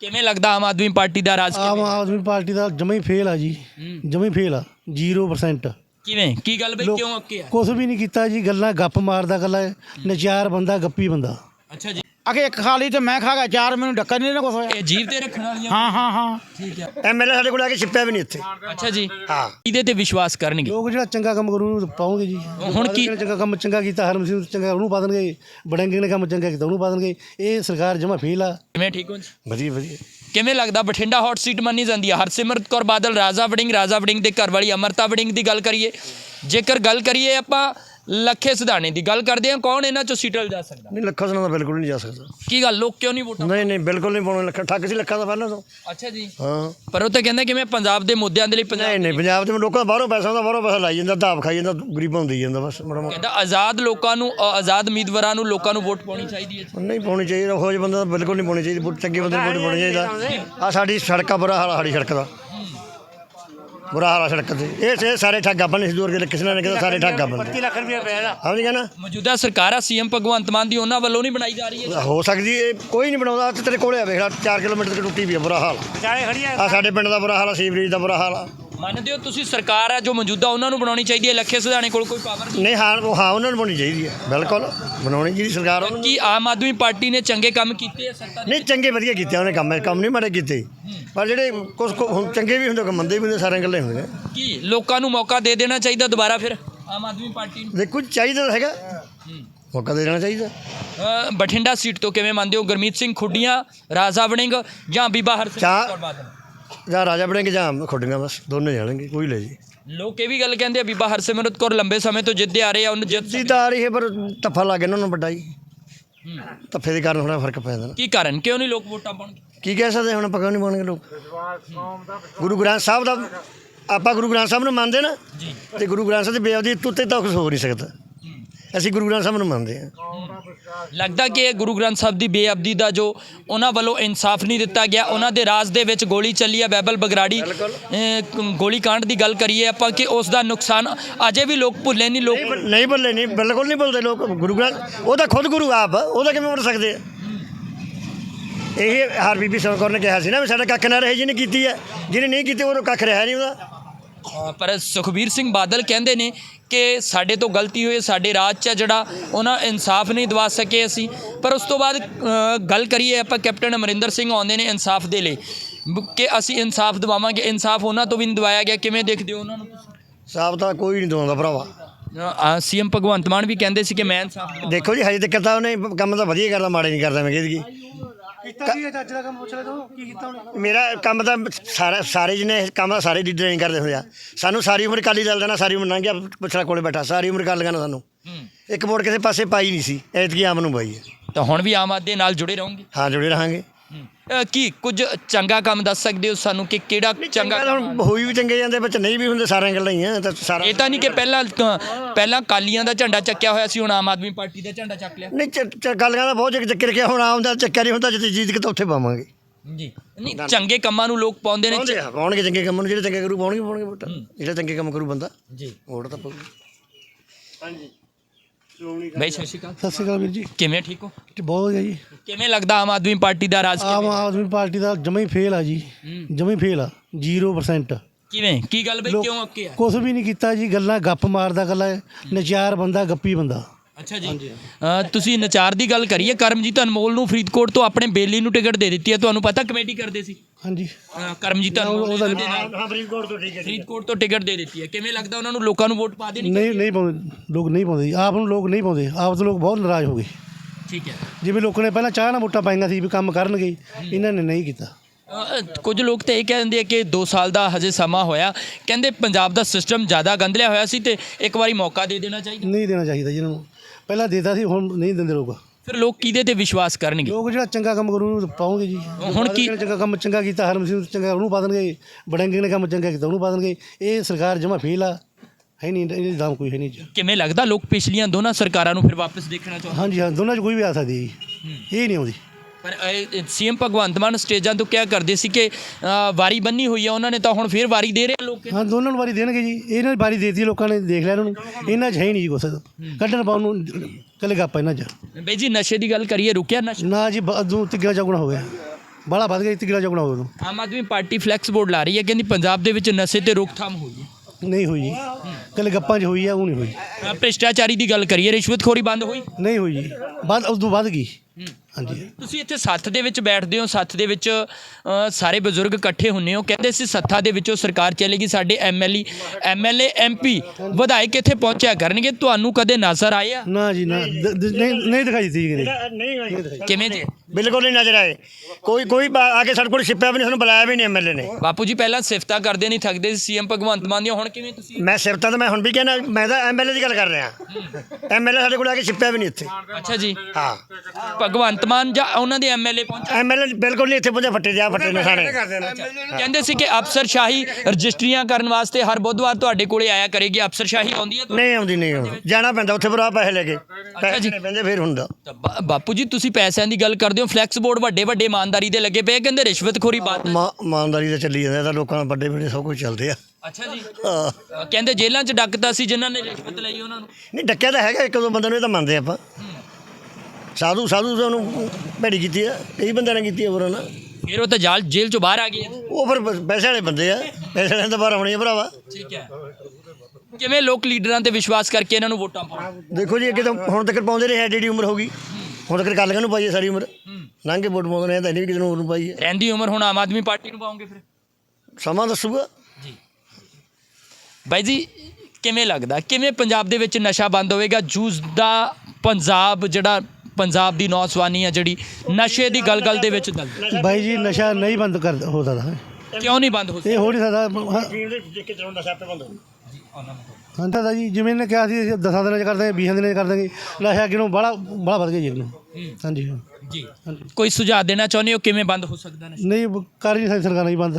ਕਿਵੇਂ ਲੱਗਦਾ ਆਮ ਆਦਮੀ ਪਾਰਟੀ ਦਾ ਰਾਜ ਆਮ ਆਦਮੀ ਪਾਰਟੀ ਦਾ ਜਮਾ ਹੀ ਫੇਲ ਆ ਜੀ। ਜਮਾ ਹੀ ਫੇਲ ਆ 0% ਕਿਵੇਂ? ਕੀ ਗੱਲ ਬਈ ਕਿਉਂ ਅੱਕੇ ਆ? ਕੁਝ ਵੀ ਨਹੀਂ ਕੀਤਾ ਜੀ ਗੱਲਾਂ ਗੱਪ ਮਾਰਦਾ ਗੱਲਾਂ ਨਚਾਰ ਬੰਦਾ ਗੱਪੀ ਬੰਦਾ। ਅੱਛਾ ਜੀ। ਅਗੇ ਇੱਕ ਖਾ ਲਈ ਤੇ ਮੈਂ ਖਾ ਗਿਆ ਚਾਰ ਮੈਨੂੰ ਡੱਕਾ ਨਹੀਂ ਨਾ ਕੁਛ ਹੋਇਆ। ਇਹ ਜੀਵ ਤੇ ਰੱਖਣ ਵਾਲੀਆਂ? ਹਾਂ ਹਾਂ ਹਾਂ। ਠੀਕ ਹੈ। ਐਮਐਲਏ ਸਾਡੇ ਕੋਲ ਆ ਕੇ ਛਿਪਿਆ ਵੀ ਨਹੀਂ ਇੱਥੇ। ਅੱਛਾ ਜੀ। ਹਾਂ। ਇਹਦੇ ਤੇ ਵਿਸ਼ਵਾਸ ਕਰਨਗੇ? ਲੋਕ ਜਿਹੜਾ ਚੰਗਾ ਕੰਮ ਕਰੂ ਉਹਨੂੰ ਪਾਉਂਗੇ ਜੀ। ਹੁਣ ਕੀ ਜਿਹੜਾ ਚੰਗਾ ਕੰਮ ਚੰਗਾ ਕੀਤਾ ਹਰਮਨ ਸਿੰਘ ਚੰਗਾ ਉਹਨੂੰ ਪਾ ਦੇਣਗੇ ਬੜੰਗੇ ਨੇ ਕੰਮ ਚੰਗਾ ਕੀਤਾ ਉਹਨੂੰ ਪਾ ਦੇਣਗੇ ਇਹ ਸਰਕਾਰ ਜਮਾ ਫੇਲ ਆ। ਕਿਵੇਂ ਠੀਕ ਹੋ ਜੀ? ਵਧੀਆ ਵਧੀਆ। ਕਿਵੇਂ ਲੱਗਦਾ ਬਠਿੰਡਾ ਹੌਟ ਸੀਟ ਮੰਨੀ ਜਾਂਦੀ ਹੈ ਹਰਸਿਮਰਤ ਕੌਰ ਬਾਦਲ ਰਾਜਾ ਵੜਿੰਗ ਰਾਜਾ ਵੜਿੰਗ ਦੇ ਘਰ ਵਾਲੀ ਅਮਰਤਾ ਵੜਿੰਗ ਦੀ ਗੱਲ ਕਰੀਏ। ਜੇਕਰ ਗੱਲ ਕਰੀਏ ਆਪਾਂ ਲੱਖੇ ਸਿਧਾਣੇ ਦੀ ਗੱਲ ਕਰਦੇ ਹਾਂ ਕੌਣ ਇਹਨਾਂ ਚੋਂ ਸੀਟ ਜਾ ਸਕਦਾ? ਨਹੀਂ ਲੱਖਾ ਸਨਾ ਤਾਂ ਬਿਲਕੁਲ ਨਹੀਂ ਜਾ ਸਕਦਾ। ਕੀ ਗੱਲ ਲੋਕ ਕਿਉਂ ਨਹੀਂ ਵੋਟਾਂ ਨਹੀਂ ਨਹੀਂ ਬਿਲਕੁਲ ਨਹੀਂ ਪਾਉਣਾ ਲੱਖਾ ਠੱਗ ਸੀ ਲੱਖਾ ਦਾ ਪਹਿਲਾਂ ਤੋਂ। ਅੱਛਾ ਜੀ। ਹਾਂ। ਪਰ ਉਹ ਤਾਂ ਕਹਿੰਦੇ ਕਿ ਮੈਂ ਪੰਜਾਬ ਦੇ ਮੁੱਦਿਆਂ ਦੇ ਲਈ ਪੰਜਾਬ ਨਹੀਂ ਨਹੀਂ ਪੰਜਾਬ ਦੇ ਲੋਕਾਂ ਦਾ ਬਾਹਰੋਂ ਪੈਸਾ ਆਉਂਦਾ ਬਾਹਰੋਂ ਪੈਸਾ ਲਾਈ ਜਾਂਦਾ ਦਾਬ ਖਾਈ ਜਾਂਦਾ ਗਰੀਬਾਂ ਹੁੰਦੀ ਜਾਂਦਾ ਬਸ ਮਾੜਾ ਮੋਟਾ। ਕਹਿੰਦਾ ਆਜ਼ਾਦ ਲੋਕਾਂ ਨੂੰ ਅ, ਆਜ਼ਾਦ ਉਮੀਦਵਾਰਾਂ ਨੂੰ ਲੋਕਾਂ ਨੂੰ ਵੋਟ ਪਾਉਣੀ ਚਾਹੀਦੀ ਹੈ। ਨਹੀਂ ਪਾਉਣੀ ਚਾਹੀਦੀ ਉਹ ਜਿਹੇ ਬੰਦਾ ਤਾਂ ਬਿਲਕੁਲ ਨਹੀਂ ਪਾਉਣੀ ਚਾਹੀਦੀ ਬਹੁਤ ਚੰਗੇ ਬੰਦੇ ਨੂੰ ਵੋਟ ਪਾਉਣੀ ਚਾਹੀਦਾ। ਆ ਸਾਡੀ ਸੜਕਾਂ ਬੁਰਾ ਹਾਲ ਆ ਸਾਡੀ ਸੜਕ ਦਾ। ਬੁਰਾ ਹਾਲ ਆ ਸੜਕ ਤੇ। ਇਹ ਇਹ ਸਾਰੇ ਠੱਗ ਆਪਾਂ ਨੇ ਦੂਰ ਕੇ ਕਿਸੇ ਨੇ ਕਿਹਾ ਸਾਰੇ ਠੱਗ ਆਪਾਂ 25 ਲੱਖ ਰੁਪਏ ਪਿਆ ਸਮਝ ਗਿਆ ਨਾ? ਮੌਜੂਦਾ ਸਰਕਾਰ ਆ ਸੀਐਮ ਭਗਵੰਤ ਮਾਨ ਦੀ ਉਹਨਾਂ ਵੱਲੋਂ ਨਹੀਂ ਬਣਾਈ ਜਾ ਰਹੀ ਹੈ ਹੋ ਸਕਦੀ ਇਹ ਕੋਈ ਨਹੀਂ ਬਣਾਉਂਦਾ ਤੇ ਤੇਰੇ ਕੋਲੇ ਆ ਵੇਖ ਲੈ 4 ਕਿਲੋਮੀਟਰ ਤੱਕ ਟੁੱਟੀ ਵੀ ਆ ਬੁਰਾ ਹਾਲ। ਆ ਸਾਡੇ ਪਿੰਡ ਦਾ ਬੁਰਾ ਹਾਲ ਆ ਸੀਵਰੇਜ ਦਾ ਬੁਰਾ ਹਾਲ ਆ। ਮੰਨਦੇ ਹੋ ਤੁਸੀਂ ਸਰਕਾਰ ਆ ਜੋ ਮੌਜੂਦਾ ਉਹਨਾਂ ਨੂੰ ਬਣਾਉਣੀ ਚਾਹੀਦੀ ਹੈ ਲੱਖੇ ਸੁਧਾਣੇ ਕੋਲ ਕੋਈ ਪਾਵਰ ਨਹੀਂ? ਹਾਂ ਉਹ ਹਾਂ ਉਹਨਾਂ ਨੂੰ ਬਣਨੀ ਚਾਹੀਦੀ ਹੈ ਬਿਲਕੁਲ ਬਣਾਉਣੀ ਜਿਹੜੀ ਸਰਕਾਰ ਉਹਨੂੰ ਕੀ ਆਮ ਆਦਮੀ ਪਾਰਟੀ ਨੇ ਚੰਗੇ ਕੰਮ ਕੀਤੇ ਆ ਸੱਤਾ ਦੇ ਨਹੀਂ ਚੰਗੇ ਵਧੀਆ ਕੀਤੇ ਉਹਨੇ ਕੰਮ ਕੰਮ ਨਹੀਂ ਮਾੜੇ ਕੀਤੇ। ਪਰ ਜਿਹੜੇ ਕੁਝ ਹੁਣ ਚੰਗੇ ਵੀ ਹੁੰਦੇ ਕੁ ਮੰਦੇ ਵੀ ਹੁੰਦੇ ਸਾਰੀਆਂ ਗੱਲਾਂ ਹੀ ਹੁੰਦੀਆਂ ਕੀ ਲੋਕਾਂ ਨੂੰ ਮੌਕਾ ਦੇ ਦੇਣਾ ਚਾਹੀਦਾ ਦੁਬਾਰਾ ਫਿਰ ਆਮ ਆਦਮੀ ਪਾਰਟੀ ਨੂੰ? ਦੇਖੋ ਚਾਹੀਦਾ ਹੈਗਾ। ਮੌਕਾ ਦੇ ਦੇਣਾ ਚਾਹੀਦਾ। ਬਠਿੰਡਾ ਸੀਟ ਤੋਂ ਕਿਵੇਂ ਮੰਨਦੇ ਹੋ? ਗੁਰਮੀਤ ਸਿੰਘ ਖੁੱਡੀਆਂ ਰਾਜਾ ਵੜਿੰਗ ਜਾਂ ਬੀਬਾ ਚਾਹ- ਕੌਰ ਬਾਦਲ? ਜਾਂ ਰਾਜਾ ਬਣੇਗੇ ਜਾਂ ਖੁੱਡੀਆਂ ਬਸ ਦੋਨੇ ਜਾਣਗੇ ਕੋਈ ਲੈ ਜੀ। ਲੋਕ ਇਹ ਵੀ ਗੱਲ ਕਹਿੰਦੇ ਆ ਬੀਬਾ ਹਰਸਿਮਰਤ ਕੌਰ ਲੰਬੇ ਸਮੇਂ ਤੋਂ ਜਿੱਤਦੇ ਆ ਰਹੇ ਆ ਉਹਨੂੰ ਜਿੱਤ ਜਿੱਤ ਆ ਰਹੀ ਹੈ ਪਰ ਤੱਫਾ ਲੱਗ ਗਿਆ ਉਹਨਾਂ ਨੂੰ ਵੱਡਾ ਜੀ। ਤੱਫੇ ਦੇ ਕਾਰਨ ਥੋੜਾ ਫ਼ਰਕ ਪੈ ਜਾਂਦਾ ਨਾ ਕੀ ਕਾਰਨ? ਕਿਉਂ ਨਹੀਂ ਲੋਕ ਵੋਟਾਂ ਪਾਉਣਗੇ? ਕੀ ਕਹਿ ਸਕਦੇ ਹੁਣ ਪਕਾ ਨਹੀਂ ਪਾਉਣਗੇ ਲੋਕ? ਗੁਰੂ ਗ੍ਰੰਥ ਸਾਹਿਬ ਦਾ ਆਪਾਂ ਗੁਰੂ ਗ੍ਰੰਥ ਸਾਹਿਬ ਨੂੰ ਮੰਨਦੇ ਨਾ ਜੀ। ਤੇ ਗੁਰੂ ਗ੍ਰੰਥ ਸਾਹਿਬ ਦੀ ਬੇਅਦਬੀ ਤੁੱਤੇ ਤਾਂ ਕੁਝ ਹੋ ਨਹੀਂ ਸਕਦਾ। ਅਸੀਂ ਗੁਰੂ ਗ੍ਰੰਥ ਸਾਹਿਬ ਨੂੰ ਮੰਨਦੇ ਹਾਂ। ਲੱਗਦਾ ਕਿ ਇਹ ਗੁਰੂ ਗ੍ਰੰਥ ਸਾਹਿਬ ਦੀ ਬੇਅਬਦੀ ਦਾ ਜੋ ਉਹਨਾਂ ਵੱਲੋਂ ਇਨਸਾਫ ਨਹੀਂ ਦਿੱਤਾ ਗਿਆ ਉਹਨਾਂ ਦੇ ਰਾਜ ਦੇ ਵਿੱਚ ਗੋਲੀ ਚੱਲੀ ਹੈ ਬੈਬਲ ਬਗਰਾੜੀ ਗੋਲੀ ਕਾਂਡ ਦੀ ਗੱਲ ਕਰੀਏ ਆਪਾਂ ਕਿ ਉਸ ਦਾ ਨੁਕਸਾਨ ਅਜੇ ਵੀ ਲੋਕ ਭੁੱਲੇ ਨਹੀਂ ਲੋਕ ਨਹੀਂ ਬ- ਨਹੀਂ ਬੋਲੇ ਨਹੀਂ ਬਿਲਕੁਲ ਨਹੀਂ ਬੋਲਦੇ ਲੋਕ ਗੁਰੂ ਗ੍ਰੰਥ। ਉਹ ਤਾਂ ਖੁਦ ਗੁਰੂ ਆਪ ਆ, ਉਹਦਾ ਕਿਵੇਂ ਬੋਲ ਸਕਦੇ ਆ? ਇਹ ਹਰ ਬੀਬੀ ਸਰਕਾਰ ਨੇ ਕਿਹਾ ਸੀ ਨਾ ਵੀ ਸਾਡਾ ਕੱਖ ਨਾ ਰਹੇ ਜਿਹਨੇ ਕੀਤੀ ਹੈ ਜਿਹਨੇ ਨਹੀਂ ਕੀਤੀ ਉਹ ਕੱਖ ਰਿਹਾ ਨਹੀਂ ਉਹਦਾ। ਪਰ ਸੁਖਬੀਰ ਸਿੰਘ ਬਾਦਲ ਕਹਿੰਦੇ ਨੇ ਕਿ ਸਾਡੇ ਤੋਂ ਗਲਤੀ ਹੋਈ ਸਾਡੇ ਰਾਜ 'ਚ ਜਿਹੜਾ ਉਹਨਾਂ ਇਨਸਾਫ ਨਹੀਂ ਦਵਾ ਸਕੇ ਅਸੀਂ। ਪਰ ਉਸ ਤੋਂ ਬਾਅਦ ਗੱਲ ਕਰੀਏ ਆਪਾਂ ਕੈਪਟਨ ਅਮਰਿੰਦਰ ਸਿੰਘ ਆਉਂਦੇ ਨੇ ਇਨਸਾਫ ਦੇ ਲਈ। ਕਿ ਅਸੀਂ ਇਨਸਾਫ ਦਿਵਾਵਾਂਗੇ ਇਨਸਾਫ ਉਹਨਾਂ ਤੋਂ ਵੀ ਨਹੀਂ ਦਵਾਇਆ ਗਿਆ ਕਿਵੇਂ ਦੇਖਦੇ ਹੋ ਉਹਨਾਂ ਨੂੰ ਸਾਫ਼ ਤਾਂ ਕੋਈ ਨਹੀਂ ਦਵਾਉਂਦਾ ਭਰਾਵਾ। ਸੀਐਮ ਭਗਵੰਤ ਮਾਨ ਵੀ ਕਹਿੰਦੇ ਸੀ ਕਿ ਮੈਂ ਇਨਸਾਫ। ਦੇਖੋ ਜੀ ਹਜੇ ਤੱਕ ਤਾਂ ਉਹਨੇ ਕੰਮ ਤਾਂ ਵਧੀਆ ਕਰਦਾ ਮਾੜੇ ਨਹੀਂ ਕਰਦਾ ਮੈਂ ਕਹਿੰਦੀ ਕੀਤਾ ਕੀ ਅੱਜ ਦਾ ਕੰਮ ਪੁੱਛ ਲੈ ਤੂੰ? ਕੀ ਕੀਤਾ ਉਹਨੇ? ਮੇਰਾ ਕੰਮ ਤਾਂ ਸਾਰਾ ਸਾਰੇ ਜਿਹਨੇ ਕੰਮ ਦਾ ਸਾਰੇ ਲੀਡਰ ਨਹੀਂ ਕਰਦੇ ਹੁੰਦੇ ਆ। ਸਾਨੂੰ ਸਾਰੀ ਉਮਰ ਕਾਲੀ ਦਲ ਦੇਣਾ ਸਾਰੀ ਉਮਰ ਲੰਘ ਗਿਆ ਪੁੱਛਲਾ ਕੋਲੇ ਬੈਠਾ ਸਾਰੀ ਉਮਰ ਕਰ ਲਗਾਣਾ ਸਾਨੂੰ। ਇੱਕ ਵੋਟ ਕਿਸੇ ਪਾਸੇ ਪਾਈ ਨਹੀਂ ਸੀ ਐਤਕੀ ਆਮ ਨੂੰ ਪਾਈ ਹੈ। ਤਾਂ ਹੁਣ ਵੀ ਆਮ ਆਦਮੀ ਨਾਲ ਜੁੜੇ ਰਹੋਗੇ? ਹਾਂ ਜੁੜੇ ਰਹਾਂਗੇ। ਅ, ਕੀ ਕੁਝ ਚੰਗਾ ਕੰਮ ਦੱਸ ਸਕਦੇ ਹੋ ਸਾਨੂੰ ਕਿ ਕਿਹੜਾ ਚੰਗਾ ਚੰਗਾ ਤਾਂ ਹੁਣ ਹੋਈ ਵੀ ਚੰਗੇ ਜਾਂਦੇ ਵਿੱਚ ਨਹੀਂ ਵੀ ਹੁੰਦੇ ਸਾਰੀਆਂ ਗੱਲਾਂ ਹੀ ਆ ਤਾਂ ਸਾਰਾ ਇਹ ਤਾਂ ਨਹੀਂ ਕਿ ਪਹਿਲਾਂ ਪਹਿਲਾਂ ਕਾਲੀਆਂ ਦਾ ਝੰਡਾ ਚੱਕਿਆ ਹੋਇਆ ਸੀ ਹੁਣ ਆਮ ਆਦਮੀ ਪਾਰਟੀ ਦਾ ਝੰਡਾ ਚੱਕ ਲਿਆ। ਨਹੀਂ ਚ- ਚ- ਗੱਲਾਂ ਦਾ ਬਹੁਤ ਚੱਕ ਚੱਕਰ ਕੇ ਹੁਣ ਆਉਂਦਾ ਚੱਕਰ ਨਹੀਂ ਹੁੰਦਾ ਜਿੱਥੇ ਜੀਤ ਕੇ ਤਾਂ ਉੱਥੇ ਪਾਵਾਂਗੇ। ਜੀ। ਨਹੀਂ ਚੰਗੇ ਕੰਮਾਂ ਨੂੰ ਲੋਕ ਪਾਉਂਦੇ ਨੇ ਪਾਉਂਦੇ ਆ ਪਾਉਣਗੇ ਚੰਗੇ ਕੰਮ ਨੂੰ ਜਿਹੜੇ ਚੰਗੇ ਕਰੂ ਪਾਉਣਗੇ ਪਾਉਣਗੇ ਵੋਟਾਂ ਜਿਹੜਾ ਚੰਗੇ ਕੰਮ ਕਰੂ ਬੰਦਾ ਜੀ। ਵੋਟ ਤਾਂ ਪਾਊਗੀ। ਬਈ ਸਤਿ ਸ਼੍ਰੀ ਅਕਾਲ। ਸਤਿ ਸ਼੍ਰੀ ਅਕਾਲ ਵੀਰ ਜੀ। ਕਿਵੇਂ ਠੀਕ ਹੋ? ਬਹੁਤ ਵਧੀਆ ਜੀ। ਕਿਵੇਂ ਲੱਗਦਾ ਆਮ ਆਦਮੀ ਪਾਰਟੀ ਦਾ ਰਾਜ ਆਮ ਆਦਮੀ ਪਾਰਟੀ ਦਾ ਜਮਾ ਹੀ ਫੇਲ ਆ ਜੀ। ਜਮਾ ਹੀ ਫੇਲ ਆ। 0% ਕਿਵੇਂ? ਕੀ ਗੱਲ ਬਈ ਕਿਉਂ ਅੱਕੇ ਆ? ਕੁਝ ਵੀ ਨਹੀਂ ਕੀਤਾ ਜੀ। ਗੱਲਾਂ ਗੱਪ ਮਾਰਦਾ ਗੱਲਾਂ ਨਚਾਰ ਬੰਦਾ ਗੱਪੀ ਬੰਦਾ। ਅੱਛਾ ਜੀ। ਤੁਸੀਂ ਨਚਾਰ ਦੀ ਗੱਲ ਕਰੀਏ ਕਰਮਜੀਤ ਅਨਮੋਲ ਨੂੰ ਫਰੀਦਕੋਟ ਤੋਂ ਆਪਣੇ ਬੇਲੀ ਨੂੰ ਟਿਕਟ ਦੇ ਦਿੱਤੀ ਹੈ। ਤੁਹਾਨੂੰ ਪਤਾ ਕਮੇਟੀ ਕਰਦੇ ਸੀ? ਹਾਂਜੀ। ਕਰਮਜੀਤ ਅਨਮੋਲ ਨਾਲ। ਹਾਂ ਫਰੀਦਕੋਟ ਤੋਂ ਠੀਕ ਹੈ ਫਰੀਦਕੋਟ ਤੋਂ ਟਿਕਟ ਦੇ ਦਿੱਤੀ ਹੈ। ਕਿਵੇਂ ਲੱਗਦਾ ਉਹਨਾਂ ਨੂੰ? ਲੋਕਾਂ ਨੂੰ ਵੋਟ ਪਾ ਦੇਣੀ ਨਹੀਂ ਨਹੀਂ ਪਾਉਂਦੇ। ਲੋਕ ਨਹੀਂ ਪਾਉਂਦੇ। ਆਪ ਨੂੰ ਲੋਕ ਨਹੀਂ ਪਾਉਂਦੇ। ਆਪ ਤੋਂ ਲੋਕ ਬਹੁਤ ਨਾਰਾਜ਼ ਹੋ ਗਏ। ਠੀਕ ਹੈ। ਜਿਵੇਂ ਲੋਕਾਂ ਨੇ ਪਹਿਲਾਂ ਚਾਹ ਨਾਲ ਵੋਟਾਂ ਪਾਈਆਂ ਸੀ ਵੀ ਕੰਮ ਕਰਨਗੇ ਇਹਨਾਂ ਨੇ ਨਹੀਂ ਕੀਤਾ। ਕੁਝ ਲੋਕ ਤਾਂ ਇਹ ਕਹਿੰਦੇ ਆ ਕਿ 2 ਸਾਲ ਦਾ ਹਜੇ ਸਮਾਂ ਹੋਇਆ। ਕਹਿੰਦੇ ਪੰਜਾਬ ਦਾ ਸਿਸਟਮ ਜ਼ਿਆਦਾ ਗੰਦਲਿਆ ਹੋਇਆ ਸੀ ਤੇ ਇੱਕ ਵਾਰੀ ਮੌਕਾ ਦੇ ਦੇਣਾ ਚਾਹੀਦਾ। ਨਹੀਂ ਦੇਣਾ ਚਾਹੀਦਾ ਜੀ ਇਹਨਾਂ ਨੂੰ। ਪਹਿਲਾਂ ਦੇਤਾ ਸੀ ਹੁਣ ਨਹੀਂ ਦਿੰਦੇ ਲੋਕ। ਫਿਰ ਲੋਕ ਕਿਹਦੇ ਤੇ ਵਿਸ਼ਵਾਸ ਕਰਨਗੇ? ਲੋਕ ਜਿਹੜਾ ਚੰਗਾ ਕੰਮ ਕਰੂ ਉਹਨੂੰ ਪਾਉਂਗੇ ਜੀ। ਹੁਣ ਕੀ- ਜਿਹੜਾ ਚੰਗਾ ਕੰਮ ਚੰਗਾ ਕੀਤਾ ਹਰਮਨ ਸਿੰਘ ਚੰਗਾ ਉਹਨੂੰ ਪਾ ਦੇਣਗੇ। ਬੜੰਗੇ ਨੇ ਕੰਮ ਚੰਗਾ ਕੀਤਾ ਉਹਨੂੰ ਪਾ ਦੇਣਗੇ। ਇਹ ਸਰਕਾਰ ਜਮਾ ਫੇਲ ਆ। ਹੈ ਨਹੀਂ ਇਹਦੀ ਦਾਮ ਕੋਈ ਹੈ ਨਹੀਂ ਜੀ। ਕਿਵੇਂ ਲੱਗਦਾ ਲੋਕ ਪਿਛਲੀਆਂ ਦੋਨਾਂ ਸਰਕਾਰਾਂ ਨੂੰ ਫਿਰ ਵਾਪਸ ਦੇਖਣਾ ਚਾਹੁੰਦੇ? ਹਾਂਜੀ ਹਾਂ ਦੋਨਾਂ 'ਚ ਕੋਈ ਵੀ ਆ ਸਕਦੀ ਹੈ ਜੀ। ਇਹ ਨਹੀਂ ਆਉਂਦੀ। ਪਰ ਸੀਐਮ ਭਗਵੰਤ ਮਾਨ ਸਟੇਜਾਂ ਤੋਂ ਕਿਹਾ ਕਰਦੇ ਸੀ ਕਿ ਵਾਰੀ ਬੰਨੀ ਹੋਈ ਆ ਉਹਨਾਂ ਨੇ ਤਾਂ ਹੁਣ ਫਿਰ ਵਾਰੀ ਦੇ ਰਹੇ ਲੋਕ? ਹਾਂ ਦੋਨਾਂ ਨੂੰ ਵਾਰੀ ਦੇਣਗੇ ਜੀ। ਇਹਨਾਂ ਦੀ ਵਾਰੀ ਦੇਤੀ ਲੋਕਾਂ ਨੇ ਦੇਖ ਲਿਆ ਇਹਨਾਂ ਨੂੰ। ਇਹਨਾਂ 'ਚ ਹੈ ਹੀ ਨਹੀਂ ਜੀ ਕੁਛ। ਕੱਢਣ ਪਾਉਣ ਨੂੰ ਕੱਲੇ ਗੱਪ ਇਹਨਾਂ 'ਚ। ਬਈ ਜੀ ਨਸ਼ੇ ਦੀ ਗੱਲ ਕਰੀਏ ਰੁਕਿਆ ਨਸ਼ਾ? ਨਾ ਜੀ ਬਾਦੂ ਤਿੱਗਾ ਚੌਗਣਾ ਹੋ ਗਿਆ। ਬਾਹਲਾ ਵੱਧ ਗਿਆ 30 ਕਿਲੋ ਚੁਗਣਾ ਉਦੋਂ। Aam Aadmi party flex board ਲਾ ਰਹੀ ਹੈ ਕਹਿੰਦੀ ਪੰਜਾਬ ਦੇ ਵਿੱਚ ਨਸ਼ੇ ਤੇ ਰੋਕਥਾਮ ਹੋਈ ਹੈ। ਨਹੀਂ ਹੋਈ ਜੀ। ਕੱਲੇ ਗੱਪਾਂ 'ਚ ਹੋਈ ਆ ਉਹ ਨਹੀਂ ਹੋਈ। ਭ੍ਰਿਸ਼ਟਾਚਾਰੀ ਦੀ ਗੱਲ ਕਰੀਏ ਰਿਸ਼ਵਤਖੋਰੀ ਬੰਦ ਹੋਈ? ਨਹੀਂ ਹੋਈ ਜੀ। ਬਾਅਦ ਉਸ ਤੋਂ ਵੱਧ ਗਈ। ਹਾਂਜੀ। ਤੁਸੀਂ ਇੱਥੇ ਸੱਥ ਦੇ ਵਿੱਚ ਬੈਠਦੇ ਹੋ ਸੱਥ ਦੇ ਵਿੱਚ ਅ, ਸਾਰੇ ਬਜ਼ੁਰਗ ਇਕੱਠੇ ਹੁੰਨੇ ਹੋ। ਕਹਿੰਦੇ ਸੀ ਸੱਥਾਂ ਦੇ ਵਿੱਚੋਂ ਸਰਕਾਰ ਚੱਲੇਗੀ ਸਾਡੇ ਐਮਐਲਏ ਐਮਐਲਏ ਐਮਪੀ ਵਿਧਾਇਕ ਇੱਥੇ ਪਹੁੰਚਿਆ ਕਰਨਗੇ? ਤੁਹਾਨੂੰ ਕਦੇ ਨਜ਼ਰ ਆਏ ਆ? ਨਾ ਜੀ ਨਾ। ਦ- ਦ- ਨਹੀਂ ਨਹੀਂ ਦਿਖਾਈ ਕਿਤੇ। ਨਹੀਂ ਕਿਵੇਂ ਜੀ? ਬਿਲਕੁਲ ਨਹੀਂ ਨਜ਼ਰ ਆਏ। ਕੋਈ ਕੋਈ ਬਾ- ਆ ਕੇ ਸਾਡੇ ਕੋਲ ਛਿਪਿਆ ਵੀ ਨਹੀਂ ਸਾਨੂੰ ਬੁਲਾਇਆ ਵੀ ਨਹੀਂ ਐਮਐਲਏ ਨੇ। ਬਾਪੂ ਜੀ ਪਹਿਲਾਂ ਸਿਫਤਾਂ ਕਰਦੇ ਨਹੀਂ ਥੱਕਦੇ ਸੀ। ਸੀਐਮ ਭਗਵੰਤ ਮਾਨ ਦੀਆਂ। ਹੁਣ ਕਿਵੇਂ ਤੁਸੀਂ? ਮੈਂ ਸਿਫਤਾਂ ਤਾਂ ਮੈਂ ਹੁਣ ਵੀ ਕਹਿਣਾ ਮੈਂ ਤਾਂ ਐਮਐਲਏ ਦੀ ਗੱਲ ਕਰ ਰਿਹਾ। ਐਮਐਲਏ ਸਾਡੇ ਕੋਲ ਆ ਕੇ ਛਿਪਿਆ ਵੀ ਨਹੀਂ ਇੱਥੇ। ਅੱਛਾ ਜੀ। ਹਾਂ। ਭਗਵੰਤ ਮਾਨ ਜਾਂ ਉਹਨਾਂ ਦੇ ਐਮਐਲਏ ਪਹੁੰਚੇ ਐਮਐਲਏ ਬਿਲਕੁਲ ਨਹੀਂ ਇੱਥੇ ਪਹੁੰਚੇ ਫੱਟੇ ਜਾ ਫੱਟੇ ਨੇ ਸਾਰੇ ਕਹਿੰਦੇ ਸੀ ਕਿ ਅਫਸਰਸ਼ਾਹੀ ਰਜਿਸਟਰੀਆਂ ਕਰਨ ਵਾਸਤੇ ਹਰ ਬੁੱਧਵਾਰ ਤੁਹਾਡੇ ਕੋਲੇ ਆਇਆ ਕਰੇਗੀ ਅਫਸਰਸ਼ਾਹੀ ਆਉਂਦੀ ਹੈ? ਨਹੀਂ ਆਉਂਦੀ ਨਹੀਂ ਆਉਂਦੀ ਜਾਣਾ ਪੈਂਦਾ ਉੱਥੇ ਬਰਾ ਪੈਸੇ ਲੈ ਕੇ ਪੈਸੇ ਜੀ। ਦੇਣੇ ਪੈਂਦੇ ਫਿਰ ਹੁੰਦਾ ਤਾਂ ਬਾ- ਬਾਪੂ ਜੀ ਤੁਸੀਂ ਪੈਸਿਆਂ ਦੀ ਗੱਲ ਕਰਦੇ ਹੋ ਫਲੈਕਸ ਬੋਰਡ ਵੱਡੇ ਵੱਡੇ ਇਮਾਨਦਾਰੀ ਦੇ ਲੱਗੇ ਪਏ ਕਹਿੰਦੇ ਰਿਸ਼ਵਤਖੋਰੀ ਬਾਤ ਮਾ- ਇਮਾਨਦਾਰੀ ਤਾਂ ਚੱਲੀ ਜਾਂਦਾ ਇਹ ਤਾਂ ਲੋਕਾਂ ਦੇ ਵੱਡੇ ਵੱਡੇ ਸਭ ਕੁਝ ਚੱਲਦੇ ਆ ਅੱਛਾ ਜੀ ਹਾਂ। ਕਹਿੰਦੇ ਜੇਲ੍ਹਾਂ 'ਚ ਡੱਕਤਾ ਸੀ ਜਿਨ੍ਹਾਂ ਨੇ ਰਿਸ਼ਵਤ ਲਈ ਉਹਨਾਂ ਨੂੰ ਨਹੀਂ ਡੱਕਿਆ ਤਾਂ ਹੈਗਾ ਇੱਕ ਦੋ ਬੰਦੇ ਨੂੰ ਇਹ ਤਾਂ ਮੰਨਦੇ ਆਪਾਂ ਸਾਧੂ ਸਾਧੂ ਉਹਨੂੰ ਭੇੜੀ ਕੀਤੀ ਆ ਕਈ ਬੰਦਿਆਂ ਨੇ ਕੀਤੀ ਹੋਰ ਨਾ। ਫਿਰ ਉਹ ਤਾਂ ਜਾਲ ਜੇਲ੍ਹ 'ਚੋਂ ਬਾਹਰ ਆ ਗਏ ਆ। ਉਹ ਫਿਰ ਪ- ਪੈਸੇ ਵਾਲੇ ਬੰਦੇ ਆ ਪੈਸੇ ਵਾਲਿਆਂ ਤਾਂ ਬਾਹਰ ਆਉਣੀ ਆ ਭਰਾਵਾ। ਠੀਕ ਹੈ। ਕਿਵੇਂ ਲੋਕ ਲੀਡਰਾਂ ਤੇ ਵਿਸ਼ਵਾਸ ਕਰਕੇ ਇਹਨਾਂ ਨੂੰ ਵੋਟਾਂ ਪਾਉਣ? ਦੇਖੋ ਜੀ ਅੱਗੇ ਤਾਂ ਹੁਣ ਤੱਕ ਪਾਉਂਦੇ ਰਹੇ ਐਡੀ ਉਮਰ ਹੋ ਗਈ। ਹੁਣ ਤੱਕ ਗੱਲ ਨੂੰ ਪਾਈ ਹੈ ਸਾਰੀ ਉਮਰ। ਲੰਘ ਵੋਟ ਪਾਉਂਦੇ ਨੇ ਤਾਂ ਨਹੀਂ ਵੀ ਕਿਸੇ ਨੂੰ ਹੋਰ ਨੂੰ ਪਾਈ ਹੈ ਰਹਿੰਦੀ ਉਮਰ ਹੁਣ ਆਮ ਆਦਮੀ ਪਾਰਟੀ ਨੂੰ ਪਾਉਂਗੇ ਫਿਰ? ਸਮਾਂ ਦੱਸੂਗਾ। ਬਾਈ ਜੀ ਕਿਵੇਂ ਲੱਗਦਾ? ਕਿਵੇਂ ਪੰਜਾਬ ਦੇ ਵਿੱਚ ਨਸ਼ਾ ਬੰਦ ਹੋਵੇਗਾ? ਜੂਸ ਦਾ ਪੰਜਾਬ ਜਿਹੜਾ ਪੰਜਾਬ ਦੀ ਨੌਜਵਾਨੀ ਆ ਜਿਹੜੀ ਨਸ਼ੇ ਦੀ ਗਲਗਲ ਦੇ ਵਿੱਚ ਦਲ ਬਾਈ ਜੀ ਨਸ਼ਾ ਨਹੀਂ ਬੰਦ ਕਰ ਹੋ ਸਕਦਾ। ਕਿਉਂ ਨਹੀਂ ਬੰਦ ਹੋ ਇਹ ਹੋ ਨਹੀਂ ਸਕਦਾ। ਹਾਂ- ਟੀਮ ਦੇ ਦੇਖ ਕੇ ਚਲਾਉਂਦਾ ਸਾਪੇ ਬੰਦ ਹਾਂ ਤਾਂ ਜੀ ਜਿਵੇਂ ਇਹਨੇ ਕਿਹਾ ਸੀ ਅਸੀਂ 10 ਦਿਨਾਂ ਚ ਕਰ ਦਾਂਗੇ 20 ਦਿਨਾਂ ਚ ਕਰ ਦਾਂਗੇ ਨਸ਼ਾ ਅੱਗੇ ਨੂੰ ਬੜਾ ਬੜਾ ਵੱਧ ਗਿਆ ਜੀ ਅੱਗੇ ਨੂੰ। ਹਾਂਜੀ ਹਾਂ। ਜੀ। ਕੋਈ ਸੁਝਾਅ ਦੇਣਾ ਚਾਹੁੰਦੇ ਹੋ ਕਿਵੇਂ ਬੰਦ ਹੋ ਸਕਦਾ ਨਸ਼ਾ? ਨਹੀਂ ਕਰ ਹੀ ਨਹੀਂ ਸਕਦੀ ਸਰਕਾਰ ਨਹੀਂ ਬੰਦ।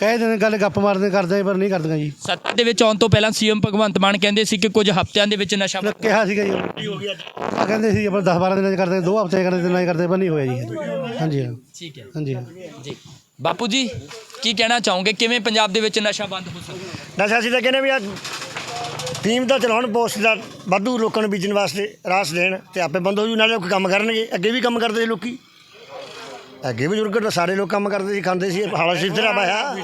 ਕਹਿ ਦਿੰਦੇ ਗੱਲ ਗੱਪ ਮਾਰਦੇ ਕਰਦੇ ਪਰ ਨਹੀਂ ਕਰਦੀਆਂ ਜੀ। ਸੱਤਾ ਦੇ ਵਿੱਚ ਆਉਣ ਤੋਂ ਪਹਿਲਾਂ ਸੀਐਮ ਭਗਵੰਤ ਮਾਨ ਕਹਿੰਦੇ ਸੀ ਕਿ ਕੁਝ ਹਫ਼ਤਿਆਂ ਦੇ ਵਿੱਚ ਨਸ਼ਾ ਕਿਹਾ ਸੀਗਾ ਜੀ। ਹੋ ਗਿਆ ਆ ਕਹਿੰਦੇ ਸੀ ਆਪਾਂ 10 12 ਦਿਨਾਂ ਚ ਕਰਦੇ ਦੋ ਹਫ਼ਤੇ ਕਰਦੇ ਦਿਨਾਂ ਚ ਕਰਦੇ ਪਰ ਨਹੀਂ ਹੋਇਆ ਜੀ। ਹਾਂਜੀ ਹਾਂ। ਠੀਕ ਹੈ। ਹਾਂਜੀ। ਹਾਂ ਜੀ। ਬਾਪੂ ਜੀ ਕੀ ਕਹਿਣਾ ਚਾਹੋਗੇ? ਕਿਵੇਂ ਪੰਜਾਬ ਦੇ ਵਿੱਚ ਨਸ਼ਾ ਬੰਦ ਹੋ ਸਕਦਾ? ਨਸ਼ਾ ਅਸੀਂ ਤਾਂ ਕਹਿੰਦੇ ਵੀ ਅੱਜ ਟੀਮ ਦਾ ਚਲਾਉਣ ਪੋਸਟ ਦਾ ਵਾਧੂ ਲੋਕਾਂ ਨੂੰ ਬੀਜਣ ਵਾਸਤੇ ਰਾਸ ਦੇਣ ਤੇ ਆਪੇ ਬੰਦ ਹੋ ਜੂ ਨਾਲੇ ਲੋਕ ਕੰਮ ਕਰਨਗੇ ਅੱਗੇ ਵੀ ਕੰਮ ਕਰਦੇ ਸੀ ਲੋਕੀ। ਅੱਗੇ ਬਜ਼ੁਰਗ ਤਾਂ ਸਾਰੇ ਲੋਕ ਕੰਮ ਕਰਦੇ ਸੀ ਖਾਂਦੇ ਸੀ ਹਾਲਾ ਸਿੱਧਰਾ ਪਾਇਆ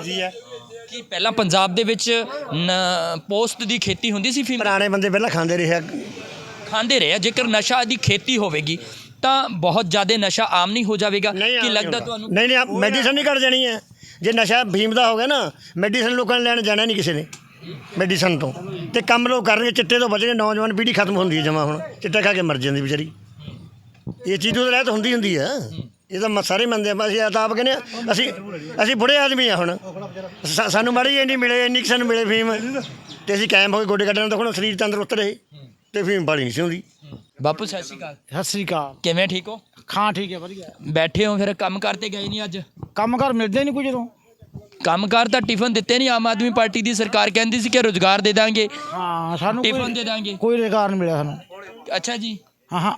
ਕੀ ਪਹਿਲਾਂ ਪੰਜਾਬ ਦੇ ਵਿੱਚ ਨ- ਪੋਸਟ ਦੀ ਖੇਤੀ ਹੁੰਦੀ ਸੀ ਪੁਰਾਣੇ ਬੰਦੇ ਪਹਿਲਾਂ ਖਾਂਦੇ ਰਹੇ ਆ। ਖਾਂਦੇ ਰਹੇ ਆ ਜੇਕਰ ਨਸ਼ਾ ਦੀ ਖੇਤੀ ਹੋਵੇਗੀ ਤਾਂ ਬਹੁਤ ਜ਼ਿਆਦਾ ਨਸ਼ਾ ਆਮ ਨਹੀਂ ਹੋ ਜਾਵੇਗਾ। ਨਹੀਂ ਕੀ ਲੱਗਦਾ ਤੁਹਾਨੂੰ? ਨਹੀਂ ਨਹੀਂ ਮੈਡੀਸਨ ਨਹੀਂ ਘਟ ਜਾਣੀ ਹੈ। ਜੇ ਨਸ਼ਾ ਭੀਮ ਦਾ ਹੋ ਗਿਆ ਨਾ ਮੈਡੀਸਨ ਲੋਕਾਂ ਨੇ ਲੈਣ ਜਾਣਾ ਨਹੀਂ ਕਿਸੇ ਨੇ ਮੈਡੀਸਨ ਤੋਂ। ਤੇ ਕੰਮ ਲੋਕ ਕਰਨਗੇ ਚਿੱਟੇ ਤੋਂ ਬਚਣਗੇ ਨੌਜਵਾਨ ਪੀੜ੍ਹੀ ਖਤਮ ਹੁੰਦੀ ਹੈ ਜਮਾ ਹੁਣ। ਚਿੱਟਾ ਖਾ ਕੇ ਮਰ ਜਾਂਦੀ ਵਿਚਾਰੀ। ਇਹ ਚੀਜ਼ ਤੋਂ ਰਹਿਤ ਹੁੰਦੀ ਹੁੰਦੀ ਆ ਇਹ ਤਾਂ ਮ- ਸਾਰੇ ਮੰਨਦੇ ਆ ਅਸੀਂ ਤਾਂ ਆਪ ਕਹਿੰਦੇ ਆ ਅਸੀਂ ਅਸੀਂ ਬੁੜੇ ਆਦਮੀ ਆ ਹੁਣ। ਸਾ- ਸਾਨੂੰ ਮਾੜੀ ਇੰਨੀ ਮਿਲੇ ਇੰਨੀ ਕੁ ਸਾਨੂੰ ਮਿਲੇ ਫੀਮ। ਤੇ ਅਸੀਂ ਕਾਇਮ ਹੋ ਕੇ ਗੋਡੇ ਕੱਢਣ ਤਾਂ ਹੁਣ ਸਰੀਰ ਤੰਦਰੁਸਤ ਰਹੇ ਤੇ ਫੀਮ ਬਾਲੀ ਨਹੀਂ ਸੀ ਹੁੰਦੀ ਬਾਪੂ ਸਤਿ ਸ਼੍ਰੀ ਅਕਾਲ। ਸਤਿ ਸ੍ਰੀ ਅਕਾਲ। ਕਿਵੇਂ ਠੀਕ ਹੋ? ਖਾਂ ਠੀਕ ਹੈ ਵਧੀਆ। ਬੈਠੇ ਹੋ ਫਿਰ ਕੰਮ ਕਰਤੇ ਗਏ ਨਹੀਂ ਅੱਜ? ਕੰਮ ਕਰ ਮਿਲਦੇ ਨਹੀਂ ਕੁਝ ਜਦੋਂ। ਕੰਮਕਾਰ ਤਾਂ ਟਿਫਨ ਦਿੱਤੇ ਨਹੀਂ ਆਮ ਆਦਮੀ ਪਾਰਟੀ ਦੀ ਸਰਕਾਰ ਕਹਿੰਦੀ ਸੀ ਕਿ ਰੋਜ਼ਗਾਰ ਦੇ ਦਾਂਗੇ। ਹਾਂ ਸਾਨੂੰ ਟਿਫਨ ਕੋਈ ਦੇ ਦਾਂਗੇ। ਕੋਈ ਰੁਜ਼ਗਾਰ ਨਹੀਂ ਮਿਲਿਆ ਸਾਨੂੰ। ਅੱਛਾ ਜੀ। ਹਾਂ ਹਾਂ।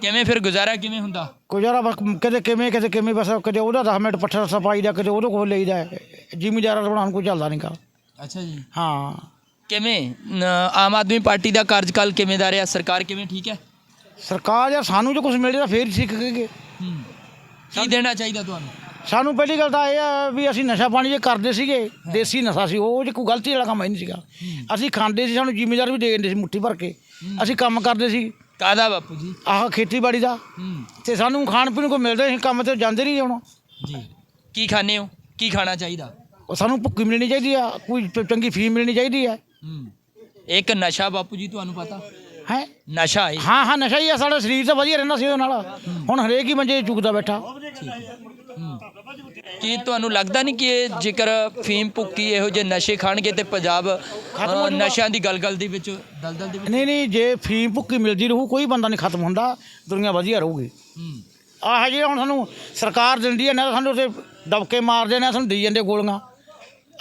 ਕਿਵੇਂ ਫਿਰ ਗੁਜ਼ਾਰਾ ਕਿਵੇਂ ਹੁੰਦਾ? ਗੁਜ਼ਾਰਾ ਬਸ ਕਦੇ ਕਿਵੇਂ ਕਦੇ ਕਿਵੇਂ ਬਸ ਕਦੇ ਉਹਦਾ 10 ਮਿੰਟ ਪੱਠਾ ਸਫ਼ਾਈ ਦਾ ਕਦੇ ਉਹਦੇ ਕੋਲ ਲਈਦਾ ਜ਼ਿਮੀਦਾਰਾਂ ਦਾ ਬਣਾਉਣ ਕੋਈ ਚੱਲਦਾ ਨਹੀਂ ਕਾ ਅੱਛਾ ਜੀ। ਹਾਂ। ਕਿਵੇਂ? ਨ- ਆਮ ਆਦਮੀ ਪਾਰਟੀ ਦਾ ਕਾਰਜਕਾਲ ਕਿਵੇਂ ਦਾ ਰਿਹਾ? ਸਰਕਾਰ ਕਿਵੇਂ ਠੀਕ ਹੈ? ਸਰਕਾਰ ਯਾਰ ਸਾਨੂੰ ਜੇ ਕੁਝ ਮਿਲੇ ਤਾਂ ਫੇਰ ਸਿੱਖ ਗਏ ਹੂੰ। ਕੀ ਦੇਣਾ ਚਾਹੀਦਾ ਤੁਹਾਨੂੰ? ਸਾਨੂੰ ਪਹਿਲੀ ਗੱਲ ਤਾਂ ਇਹ ਆ ਵੀ ਅਸੀਂ ਨਸ਼ਾ ਪਾਣੀ ਜੇ ਕਰਦੇ ਸੀਗੇ ਦੇਸੀ ਨਸ਼ਾ ਸੀ ਉਹ ਜੇ ਕੋਈ ਗਲਤੀ ਵਾਲਾ ਕੰਮ ਹੈ ਨਹੀਂ ਸੀਗਾ। ਅਸੀਂ ਖਾਂਦੇ ਸੀ ਸਾਨੂੰ ਜ਼ਿਮੀਦਾਰ ਵੀ ਦੇ ਦਿੰਦੇ ਸੀ ਮੁੱਠੀ ਭਰ ਕੇ। ਅਸੀਂ ਕੰਮ ਕਰਦੇ ਸੀ। ਕਾਦਾ ਬਾਪੂ ਜੀ? ਆਹ ਖੇਤੀਬਾੜੀ ਦਾ। ਹੂੰ। ਤੇ ਸਾਨੂੰ ਖਾਣ ਪੀਣ ਕੋਈ ਮਿਲਦਾ ਸੀ ਕੰਮ ਤੇ ਜਾਂਦੇ ਨਹੀਂ ਹੁਣ। ਜੀ। ਕੀ ਖਾਣੇ ਹੋ? ਕੀ ਖਾਣਾ ਚਾਹੀਦਾ? ਉਹ ਸਾਨੂੰ ਭੁੱਕੀ ਮਿਲਣੀ ਚਾਹੀਦੀ ਆ ਕੋਈ ਚੰਗੀ ਫੀਮ ਮਿਲਣੀ ਚਾਹੀਦੀ ਹੈ ਹੂੰ। ਇੱਕ ਨਸ਼ਾ ਬਾਪੂ ਜੀ ਤੁਹਾਨੂੰ ਪਤਾ? ਹੈ? ਨਸ਼ਾ ਹੈ। ਹਾਂ ਹਾਂ ਨਸ਼ਾ ਹੀ ਆ ਸਾਡਾ ਸਰੀਰ ਤਾਂ ਵਧੀਆ ਰਹਿੰਦਾ ਸੀ ਉਹਦੇ ਨਾਲ। ਹੁਣ ਹਰੇਕ ਹੀ 'ਤੇ ਚੁੱਕਦਾ ਬੈਠਾ। ਕੀ ਤੁਹਾਨੂੰ ਲੱਗਦਾ ਨਹੀਂ ਕਿ ਇਹ ਜੇਕਰ ਫੀਮ ਭੁੱਕੀ ਇਹੋ ਜਿਹੇ ਨਸ਼ੇ ਖਾਣਗੇ ਤੇ ਪੰਜਾਬ ਅ, ਨਸ਼ਿਆਂ ਦੀ ਗਲਗਲ ਦੇ ਵਿੱਚ ਦਲਦਲ ਦੇ ਵਿੱਚ? ਨਹੀਂ ਨਹੀਂ ਜੇ ਫੀਮ ਭੁੱਕੀ ਮਿਲਦੀ ਰਹੂ ਕੋਈ ਬੰਦਾ ਨਹੀਂ ਖਤਮ ਹੁੰਦਾ। ਦੁਨੀਆ ਵਧੀਆ ਰਹੂਗੀ। ਹੂੰ। ਆਹ ਜਿਹੜੇ ਹੁਣ ਸਾਨੂੰ ਸਰਕਾਰ ਦਿੰਦੀ ਹੈ ਨਾ ਸਾਨੂੰ ਉੱਥੇ ਦਬਕੇ ਮਾਰਦੇ ਨੇ ਸਾਨੂੰ ਦੇਈ ਜਾਂਦੇ ਗੋਲੀਆਂ।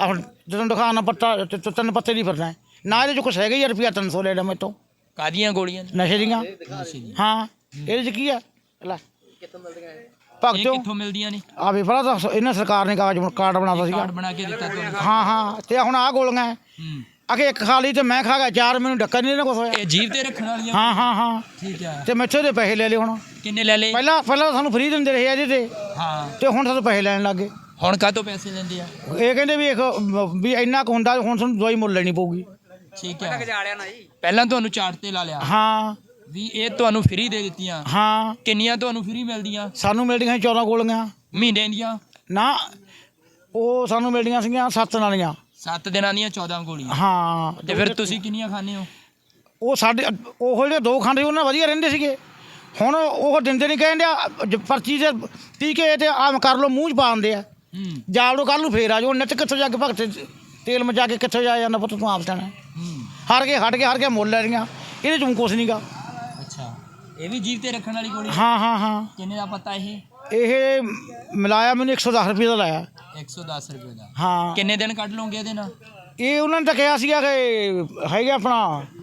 ਆਹ ਹੁਣ ਜਦੋਂ ਦਿਖਾਣਾ ਪੱਤਾ ਤੇ- ਤੇ ਤਿੰਨ ਪੱਤੇ ਦੀ ਫਿਰਨਾ ਹੈ। ਨਾ ਇਹਦੇ ਚ ਕੁਛ ਹੈਗਾ ਹੀ ਆ, ਰੁਪਈਆ 300 ਲੈ ਲਿਆ ਮੇਤੋਂ ਕਾਦੀਆਂ ਗੋਲੀਆਂ? ਨੇ? ਨਸ਼ੇ ਦੀਆਂ? ਹਾਂ ਇਹਦੇ ਚ ਕੀ ਆ? ਲੈ। ਇਹ? ਭਗਤੋ। ਕਿੱਥੋਂ ਮਿਲਦੀਆਂ ਨੇ? ਆ ਵੇ ਪਹਿਲਾਂ ਤਾਂ ਇਹਨਾਂ ਸਰਕਾਰ ਨੇ ਕਾਗਜ਼ ਕਾਰਡ ਬਣਾਤਾ ਸੀਗਾ। ਕਾਰਡ ਬਣਾ ਕੇ ਦਿੱਤਾ ਤੁਹਾਨੂੰ। ਹਾਂ ਹਾਂ। ਤੇ ਹੁਣ ਆਹ ਗੋਲੀਆਂ ਹੈ। ਹੂੰ। ਅਗੇ ਇੱਕ ਖਾ ਲਈ ਤੇ ਮੈਂ ਖਾ ਗਿਆ ਚਾਰ ਮੈਨੂੰ ਡੱਕਾ ਨਹੀਂ ਨਾ ਕੁਛ ਹੋਇਆ। ਇਹ ਜੀਵ ਤੇ ਰੱਖਣ ਵਾਲੀਆਂ? ਹਾਂ ਹਾਂ ਹਾਂ। ਠੀਕ ਹੈ ਤੇ ਮੈਥੋਂ ਦੇ ਪੈਸੇ ਲੈ ਲਏ ਹੁਣ। ਕਿੰਨੇ ਲੈ ਲਏ? ਪਹਿਲਾਂ ਪਹਿਲਾਂ ਸਾਨੂੰ ਫ੍ਰੀ ਦਿੰਦੇ ਰਹੇ ਆ ਇਹਦੇ ਤੇ। ਹਾਂ। ਤੇ ਹੁਣ ਸਾਨੂੰ ਪੈਸੇ ਲੈਣ ਲੱਗੇ ਹੁਣ ਕਾਹਤੋਂ ਪੈਸੇ ਲੈਂਦੇ ਆ? ਇਹ ਕਹਿੰਦੇ ਵੀ ਇੱਕ ਵੀ ਇੰਨਾ ਕੁ ਹੁੰਦਾ ਹੁਣ ਤੁਹਾਨੂੰ ਦਵਾਈ ਮੁੱਲ ਲੈਣੀ ਪਊਗੀ। ਠੀਕ ਹੈ। ਪਹਿਲਾਂ ਤੁਹਾਨੂੰ ਚਾਰਟ ਤੇ ਲਾ ਲਿਆ। ਹਾਂ। ਵੀ ਇਹ ਤੁਹਾਨੂੰ ਫ੍ਰੀ ਦੇ ਦਿੱਤੀਆਂ। ਹਾਂ। ਕਿੰਨੀਆਂ ਤੁਹਾਨੂੰ ਫ੍ਰੀ ਮਿਲਦੀਆਂ? ਸਾਨੂੰ ਮਿਲਦੀਆਂ ਸੀ 14 ਗੋਲੀਆਂ। ਮਹੀਨੇ ਦੀਆਂ? ਨਾ ਉਹ ਸਾਨੂੰ ਮਿਲਦੀਆਂ ਸੀਗੀਆਂ ਸੱਤ ਨਾਲੀਆਂ 7 ਦਿਨਾਂ ਦੀਆਂ 14 ਗੋਲੀਆਂ। ਹਾਂ। ਤੇ ਫਿਰ ਤੁਸੀਂ ਕਿੰਨੀਆਂ ਖਾਣੇ ਹੋ? ਉਹ ਸਾਡੇ ਉਹ ਜਿਹੜੇ ਦੋ ਖਾਂਦੇ ਉਹਨਾਂ ਵਧੀਆ ਰਹਿੰਦੇ ਸੀਗੇ। ਹੁਣ ਉਹ ਦਿੰਦੇ ਨਹੀਂ ਕਹਿੰਦੇ ਆ ਜ- ਪਰਚੀ ਤੇ ਟੀਕੇ ਤੇ ਆਮ ਕਰ ਲਓ ਮੂੰਹ 'ਚ ਪਾ ਦਿੰਦੇ ਆ। ਜਾਲ ਨੂੰ ਕੱਲ ਨੂੰ ਫੇਰ ਆ ਜਾਓ ਨੱਚ ਕਿੱਥੋਂ ਜਾ ਕੇ ਭਗਤ ਤੇਲ ਮਚਾ ਕੇ ਕਿੱਥੋਂ ਜਾ ਜਾਂਦਾ ਪੁੱਤ ਤੂੰ ਆਪ ਜਾਣਾ ਹੂੰ ਹਾਰ ਕੇ ਹਟ ਕੇ ਹਾਰ ਕੇ ਮੁੱਲ ਲੈ ਰਹੀਆਂ। ਇਹਦੇ ਚ ਕੁਛ ਨਹੀਂਗਾ ਅੱਛਾ। ਇਹ ਵੀ ਜੀਵ ਤੇ ਰੱਖਣ ਵਾਲੀ ਗੋਲੀ? ਹਾਂ ਹਾਂ ਹਾਂ। ਕਿੰਨੇ ਦਾ ਪਤਾ ਇਹ? ਇਹ ਮਿਲਾਇਆ ਮੈਨੂੰ 110 ਰੁਪਏ ਦਾ ਲਾਇਆ। 110 ਰੁਪਏ ਦਾ। ਹਾਂ। ਕਿੰਨੇ ਦਿਨ ਕੱਢ ਲਓਗੇ ਇਹਦੇ ਨਾਲ? ਇਹ ਉਹਨਾਂ ਨੇ ਤਾਂ ਕਿਹਾ ਸੀਗਾ ਕਿ ਹੈਗਾ ਆਪਣਾ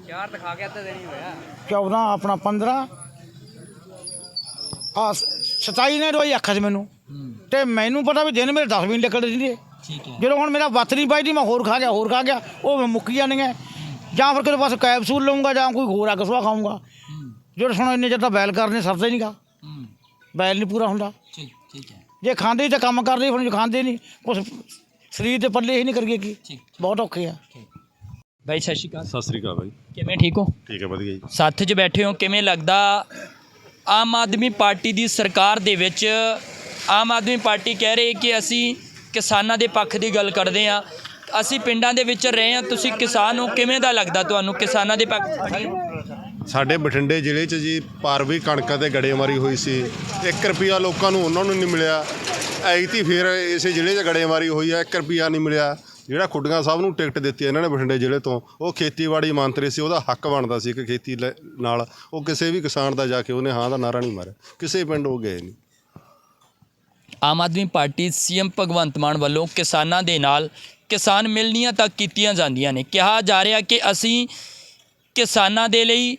ਚਾਰ ਦਿਖਾ ਕੇ ਅੱਧਾ ਦਿਨ ਹੀ ਹੋਇਆ। 14 ਆਪਣਾ 15 ਆ 27 ਨੇ ਰੋਈ ਅੱਖਾਂ 'ਚ ਮੈਨੂੰ। ਤੇ ਮੈਨੂੰ ਪਤਾ ਵੀ ਦਿਨ ਮੇਰੇ 10 ਵੀ ਨਿਕਲਦੇ ਸੀਗੇ। ਠੀਕ ਹੈ। ਜਦੋਂ ਹੁਣ ਮੇਰਾ ਵੱਤ ਨਹੀਂ ਪਾਈ ਦੀ ਮੈਂ ਹੋਰ ਖਾ ਗਿਆ ਹੋਰ ਖਾ ਗਿਆ ਉਹ ਮੈਂ ਮੁੱਕ ਜਾਣਗੇ ਜਾਂ ਫਿਰ ਕਿਤੇ ਬਸ ਕੈਪਸੂਲ ਲਵਾਂਗਾ ਜਾਂ ਕੋਈ ਹੋਰ ਅੱਗ ਸੁਆ ਖਾਊਂਗਾ। ਜਦੋਂ ਸੁਣੋ ਇੰਨੇ ਚਿਰ ਤਾਂ ਬੈਲ ਕਰਨੇ ਸਰਦਾ ਹੀ ਨਹੀਂਗਾ। ਬੈਲ ਨਹੀਂ ਪੂਰਾ ਹੁੰਦਾ। ਠੀਕ ਠੀਕ ਹੈ। ਜੇ ਖਾਂਦੇ ਤਾਂ ਕੰਮ ਕਰਦੇ ਹੁਣ ਜੇ ਖਾਂਦੇ ਨਹੀਂ ਕੁਛ ਸਰੀਰ ਦੇ ਪੱਲੇ ਹੀ ਨਹੀਂ ਕਰੀਏ ਕੀ। ਬਹੁਤ ਔਖੇ ਆ। ਬਾਈ ਸਤਿ ਸ਼੍ਰੀ ਅਕਾਲ। ਸਤਿ ਸ੍ਰੀ ਅਕਾਲ ਬਾਈ। ਕਿਵੇਂ ਠੀਕ ਹੋ? ਠੀਕ ਹੈ ਵਧੀਆ ਜੀ। ਸੱਥ 'ਚ ਬੈਠੇ ਹੋ ਕਿਵੇਂ ਲੱਗਦਾ ਆਮ ਆਦਮੀ ਪਾਰਟੀ ਦੀ ਸਰਕਾਰ ਦੇ ਵਿੱਚ ਆਮ ਆਦਮੀ ਪਾਰਟੀ ਕਹਿ ਰਹੀ ਕਿ ਅਸੀਂ ਕਿਸਾਨਾਂ ਦੇ ਪੱਖ ਦੀ ਗੱਲ ਕਰਦੇ ਹਾਂ। ਅਸੀਂ ਪਿੰਡਾਂ ਦੇ ਵਿੱਚ ਰਹੇ ਹਾਂ। ਤੁਸੀਂ ਕਿਸਾਨ ਹੋ, ਕਿਵੇਂ ਦਾ ਲੱਗਦਾ ਤੁਹਾਨੂੰ ਕਿਸਾਨਾਂ ਦੇ ਪੱਖ ਸਾਡੇ ਬਠਿੰਡੇ ਜ਼ਿਲ੍ਹੇ 'ਚ ਜੀ ਪਾਰਵੀ ਕਣਕਾਂ ਤੇ ਗੜੇਮਾਰੀ ਹੋਈ ਸੀ। 1 ਰੁਪਿਆ ਲੋਕਾਂ ਨੂੰ ਉਹਨਾਂ ਨੂੰ ਨਹੀਂ ਮਿਲਿਆ। ਐਤੀ ਫਿਰ ਇਸੇ ਜ਼ਿਲ੍ਹੇ 'ਚ ਗੜੇਮਾਰੀ ਹੋਈ ਹੈ 1 ਰੁਪਿਆ ਨਹੀਂ ਮਿਲਿਆ। ਜਿਹੜਾ ਖੁੱਡੀਆਂ ਸਾਹਿਬ ਨੂੰ ਟਿਕਟ ਦਿੱਤੀ ਇਹਨਾਂ ਨੇ ਬਠਿੰਡੇ ਜ਼ਿਲ੍ਹੇ ਤੋਂ, ਉਹ ਖੇਤੀਬਾੜੀ ਮੰਤਰੀ ਸੀ, ਉਹਦਾ ਹੱਕ ਬਣਦਾ ਸੀ ਕਿ ਖੇਤੀ ਲੈ- ਨਾਲ। ਉਹ ਕਿਸੇ ਵੀ ਕਿਸਾਨ ਦਾ ਜਾ ਕੇ ਉਹਨੇ ਹਾਂ ਦਾ ਨਾਰਾ ਨਹੀਂ ਮਾਰਿਆ। ਕਿਸੇ ਪਿੰਡ ਉਹ ਗਏ ਨਹੀਂ। ਆਮ ਆਦਮੀ ਪਾਰਟੀ ਸੀਐਮ ਭਗਵੰਤ ਮਾਨ ਵੱਲੋਂ ਕਿਸਾਨਾਂ ਦੇ ਨਾਲ ਕਿਸਾਨ ਮਿਲਣੀਆਂ ਤੱਕ ਕੀਤੀਆਂ ਜਾਂਦੀਆਂ ਨੇ। ਕਿਹਾ ਜਾ ਰਿਹਾ ਕਿ ਅਸੀਂ ਕਿਸਾਨਾਂ ਦੇ ਲਈ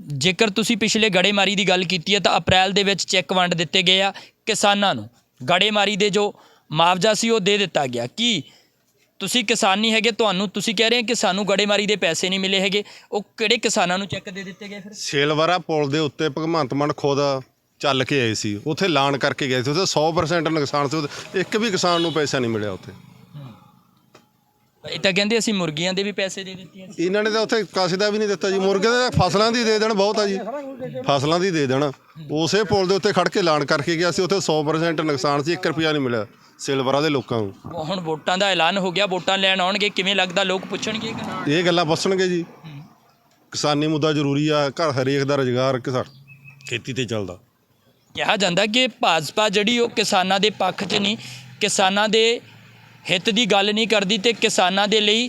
ਜੇਕਰ ਤੁਸੀਂ ਪਿਛਲੇ ਗੜੇਮਾਰੀ ਦੀ ਗੱਲ ਕੀਤੀ ਹੈ ਤਾਂ ਅਪ੍ਰੈਲ ਦੇ ਵਿੱਚ ਚੈੱਕ ਵੰਡ ਦਿੱਤੇ ਗਏ ਆ ਕਿਸਾਨਾਂ ਨੂੰ। ਗੜੇਮਾਰੀ ਦੇ ਜੋ ਮੁਆਵਜ਼ਾ ਸੀ ਉਹ ਦੇ ਦਿੱਤਾ ਗਿਆ। ਕੀ ਤੁਸੀਂ ਕਿਸਾਨ ਨਹੀਂ ਹੈਗੇ? ਤੁਹਾਨੂੰ ਤੁਸੀਂ ਕਹਿ ਰਹੇ ਹੋ ਕਿ ਸਾਨੂੰ ਗੜੇਮਾਰੀ ਦੇ ਪੈਸੇ ਨਹੀਂ ਮਿਲੇ ਹੈਗੇ। ਉਹ ਕਿਹੜੇ ਕਿਸਾਨਾਂ ਨੂੰ ਚੈੱਕ ਦੇ ਦਿੱਤੇ ਗਏ ਫਿਰ? ਸੇਲਵਰਾ ਪੁਲ ਦੇ ਉੱਤੇ ਭਗਵੰਤ ਮਾਨ ਖੁਦ ਚੱਲ ਕੇ ਆਏ ਸੀ ਉੱਥੇ ਐਲਾਨ ਕਰਕੇ ਗਏ ਸੀ ਉੱਥੇ 100% ਨੁਕਸਾਨ ਸੀ ਉੱਥੇ ਇੱਕ ਵੀ ਕਿਸਾਨ ਨੂੰ ਪੈਸਾ ਨਹੀਂ ਮਿਲਿਆ ਉੱਥੇ। ਇਹ ਤਾਂ ਕਹਿੰਦੇ ਅਸੀਂ ਮੁਰਗੀਆਂ ਦੇ ਵੀ ਪੈਸੇ ਦੇ ਦਿੱਤੇ ਆ ਇਹਨਾਂ ਨੇ ਤਾਂ ਉੱਥੇ ਕਾਸੇ ਦਾ ਵੀ ਨਹੀਂ ਦਿੱਤਾ ਜੀ ਮੁਰਗੇ ਦੇ ਫਸਲਾਂ ਦੀ ਦੇ ਦੇਣ ਬਹੁਤ ਆ ਜੀ। ਫਸਲਾਂ ਦੀ ਦੇ ਦੇਣ। ਉਸੇ ਪੁਲ ਦੇ ਉੱਤੇ ਖੜ ਕੇ ਐਲਾਨ ਕਰਕੇ ਗਿਆ ਸੀ ਉੱਥੇ 100% ਨੁਕਸਾਨ ਸੀ 1 ਰੁਪਿਆ ਨਹੀਂ ਮਿਲਿਆ ਸਿਲਵਰਾ ਦੇ ਲੋਕਾਂ ਨੂੰ। ਹੁਣ ਵੋਟਾਂ ਦਾ ਐਲਾਨ ਹੋ ਗਿਆ ਵੋਟਾਂ ਲੈਣ ਆਉਣਗੇ ਕਿਵੇਂ ਲੱਗਦਾ ਲੋਕ ਪੁੱਛਣਗੇ ਕਿ ਨਾ? ਇਹ ਗੱਲਾਂ ਪੁੱਛਣਗੇ ਜੀ। ਕਿਸਾਨੀ ਮੁੱਦਾ ਜ਼ਰੂਰੀ ਆ ਘਰ ਹਰੇਕ ਦਾ ਰੁਜ਼ਗਾਰ ਕਿਸਾਨ ਖੇਤੀ ਤੇ ਚੱਲਦਾ। ਕਿਹਾ ਜਾਂਦਾ ਕਿ ਭਾਜਪਾ ਜਿਹੜੀ ਉਹ ਕਿਸਾਨਾਂ ਦੇ ਪੱਖ 'ਚ ਨਹੀਂ, ਕਿਸਾਨਾਂ ਦੇ ਹਿੱਤ ਦੀ ਗੱਲ ਨਹੀਂ ਕਰਦੀ ਤੇ ਕਿਸਾਨਾਂ ਦੇ ਲਈ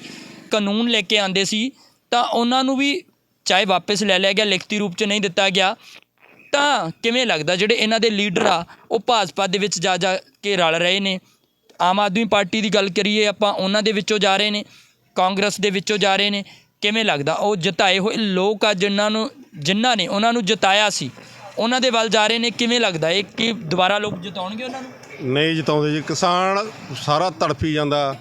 ਕਾਨੂੰਨ ਲੈ ਕੇ ਆਂਦੇ ਸੀ, ਤਾਂ ਉਹਨਾਂ ਨੂੰ ਵੀ ਚਾਹੇ ਵਾਪਸ ਲੈ ਲਿਆ ਗਿਆ, ਲਿਖਤੀ ਰੂਪ 'ਚ ਨਹੀਂ ਦਿੱਤਾ ਗਿਆ। ਤਾਂ ਕਿਵੇਂ ਲੱਗਦਾ ਜਿਹੜੇ ਇਹਨਾਂ ਦੇ ਲੀਡਰ ਆ, ਉਹ ਭਾਜਪਾ ਦੇ ਵਿੱਚ ਜਾ ਜਾ ਕੇ ਰਲ ਰਹੇ ਨੇ? ਆਮ ਆਦਮੀ ਪਾਰਟੀ ਦੀ ਗੱਲ ਕਰੀਏ ਆਪਾਂ, ਉਹਨਾਂ ਦੇ ਵਿੱਚੋਂ ਜਾ ਰਹੇ ਨੇ, ਕਾਂਗਰਸ ਦੇ ਵਿੱਚੋਂ ਜਾ ਰਹੇ ਨੇ। ਕਿਵੇਂ ਲੱਗਦਾ? ਉਹ ਜਿਤਾਏ ਹੋਏ ਲੋਕ ਆ ਜਿਨ੍ਹਾਂ ਨੂੰ, ਜਿਨ੍ਹਾਂ ਨੇ ਉਹਨਾਂ ਨੂੰ ਜਿਤਾਇਆ ਸੀ। ਉਹਨਾਂ ਦੇ ਵੱਲ ਜਾ ਰਹੇ ਨੇ ਕਿਵੇਂ ਲੱਗਦਾ ਇਹ ਕਿ ਦੁਬਾਰਾ ਲੋਕ ਜਿਤਾਉਣਗੇ ਉਹਨਾਂ ਨੂੰ? ਨਹੀਂ ਜਿਤਾਉਂਦੇ ਜੀ। ਕਿਸਾਨ ਸਾਰਾ ਤੜਫੀ ਜਾਂਦਾ।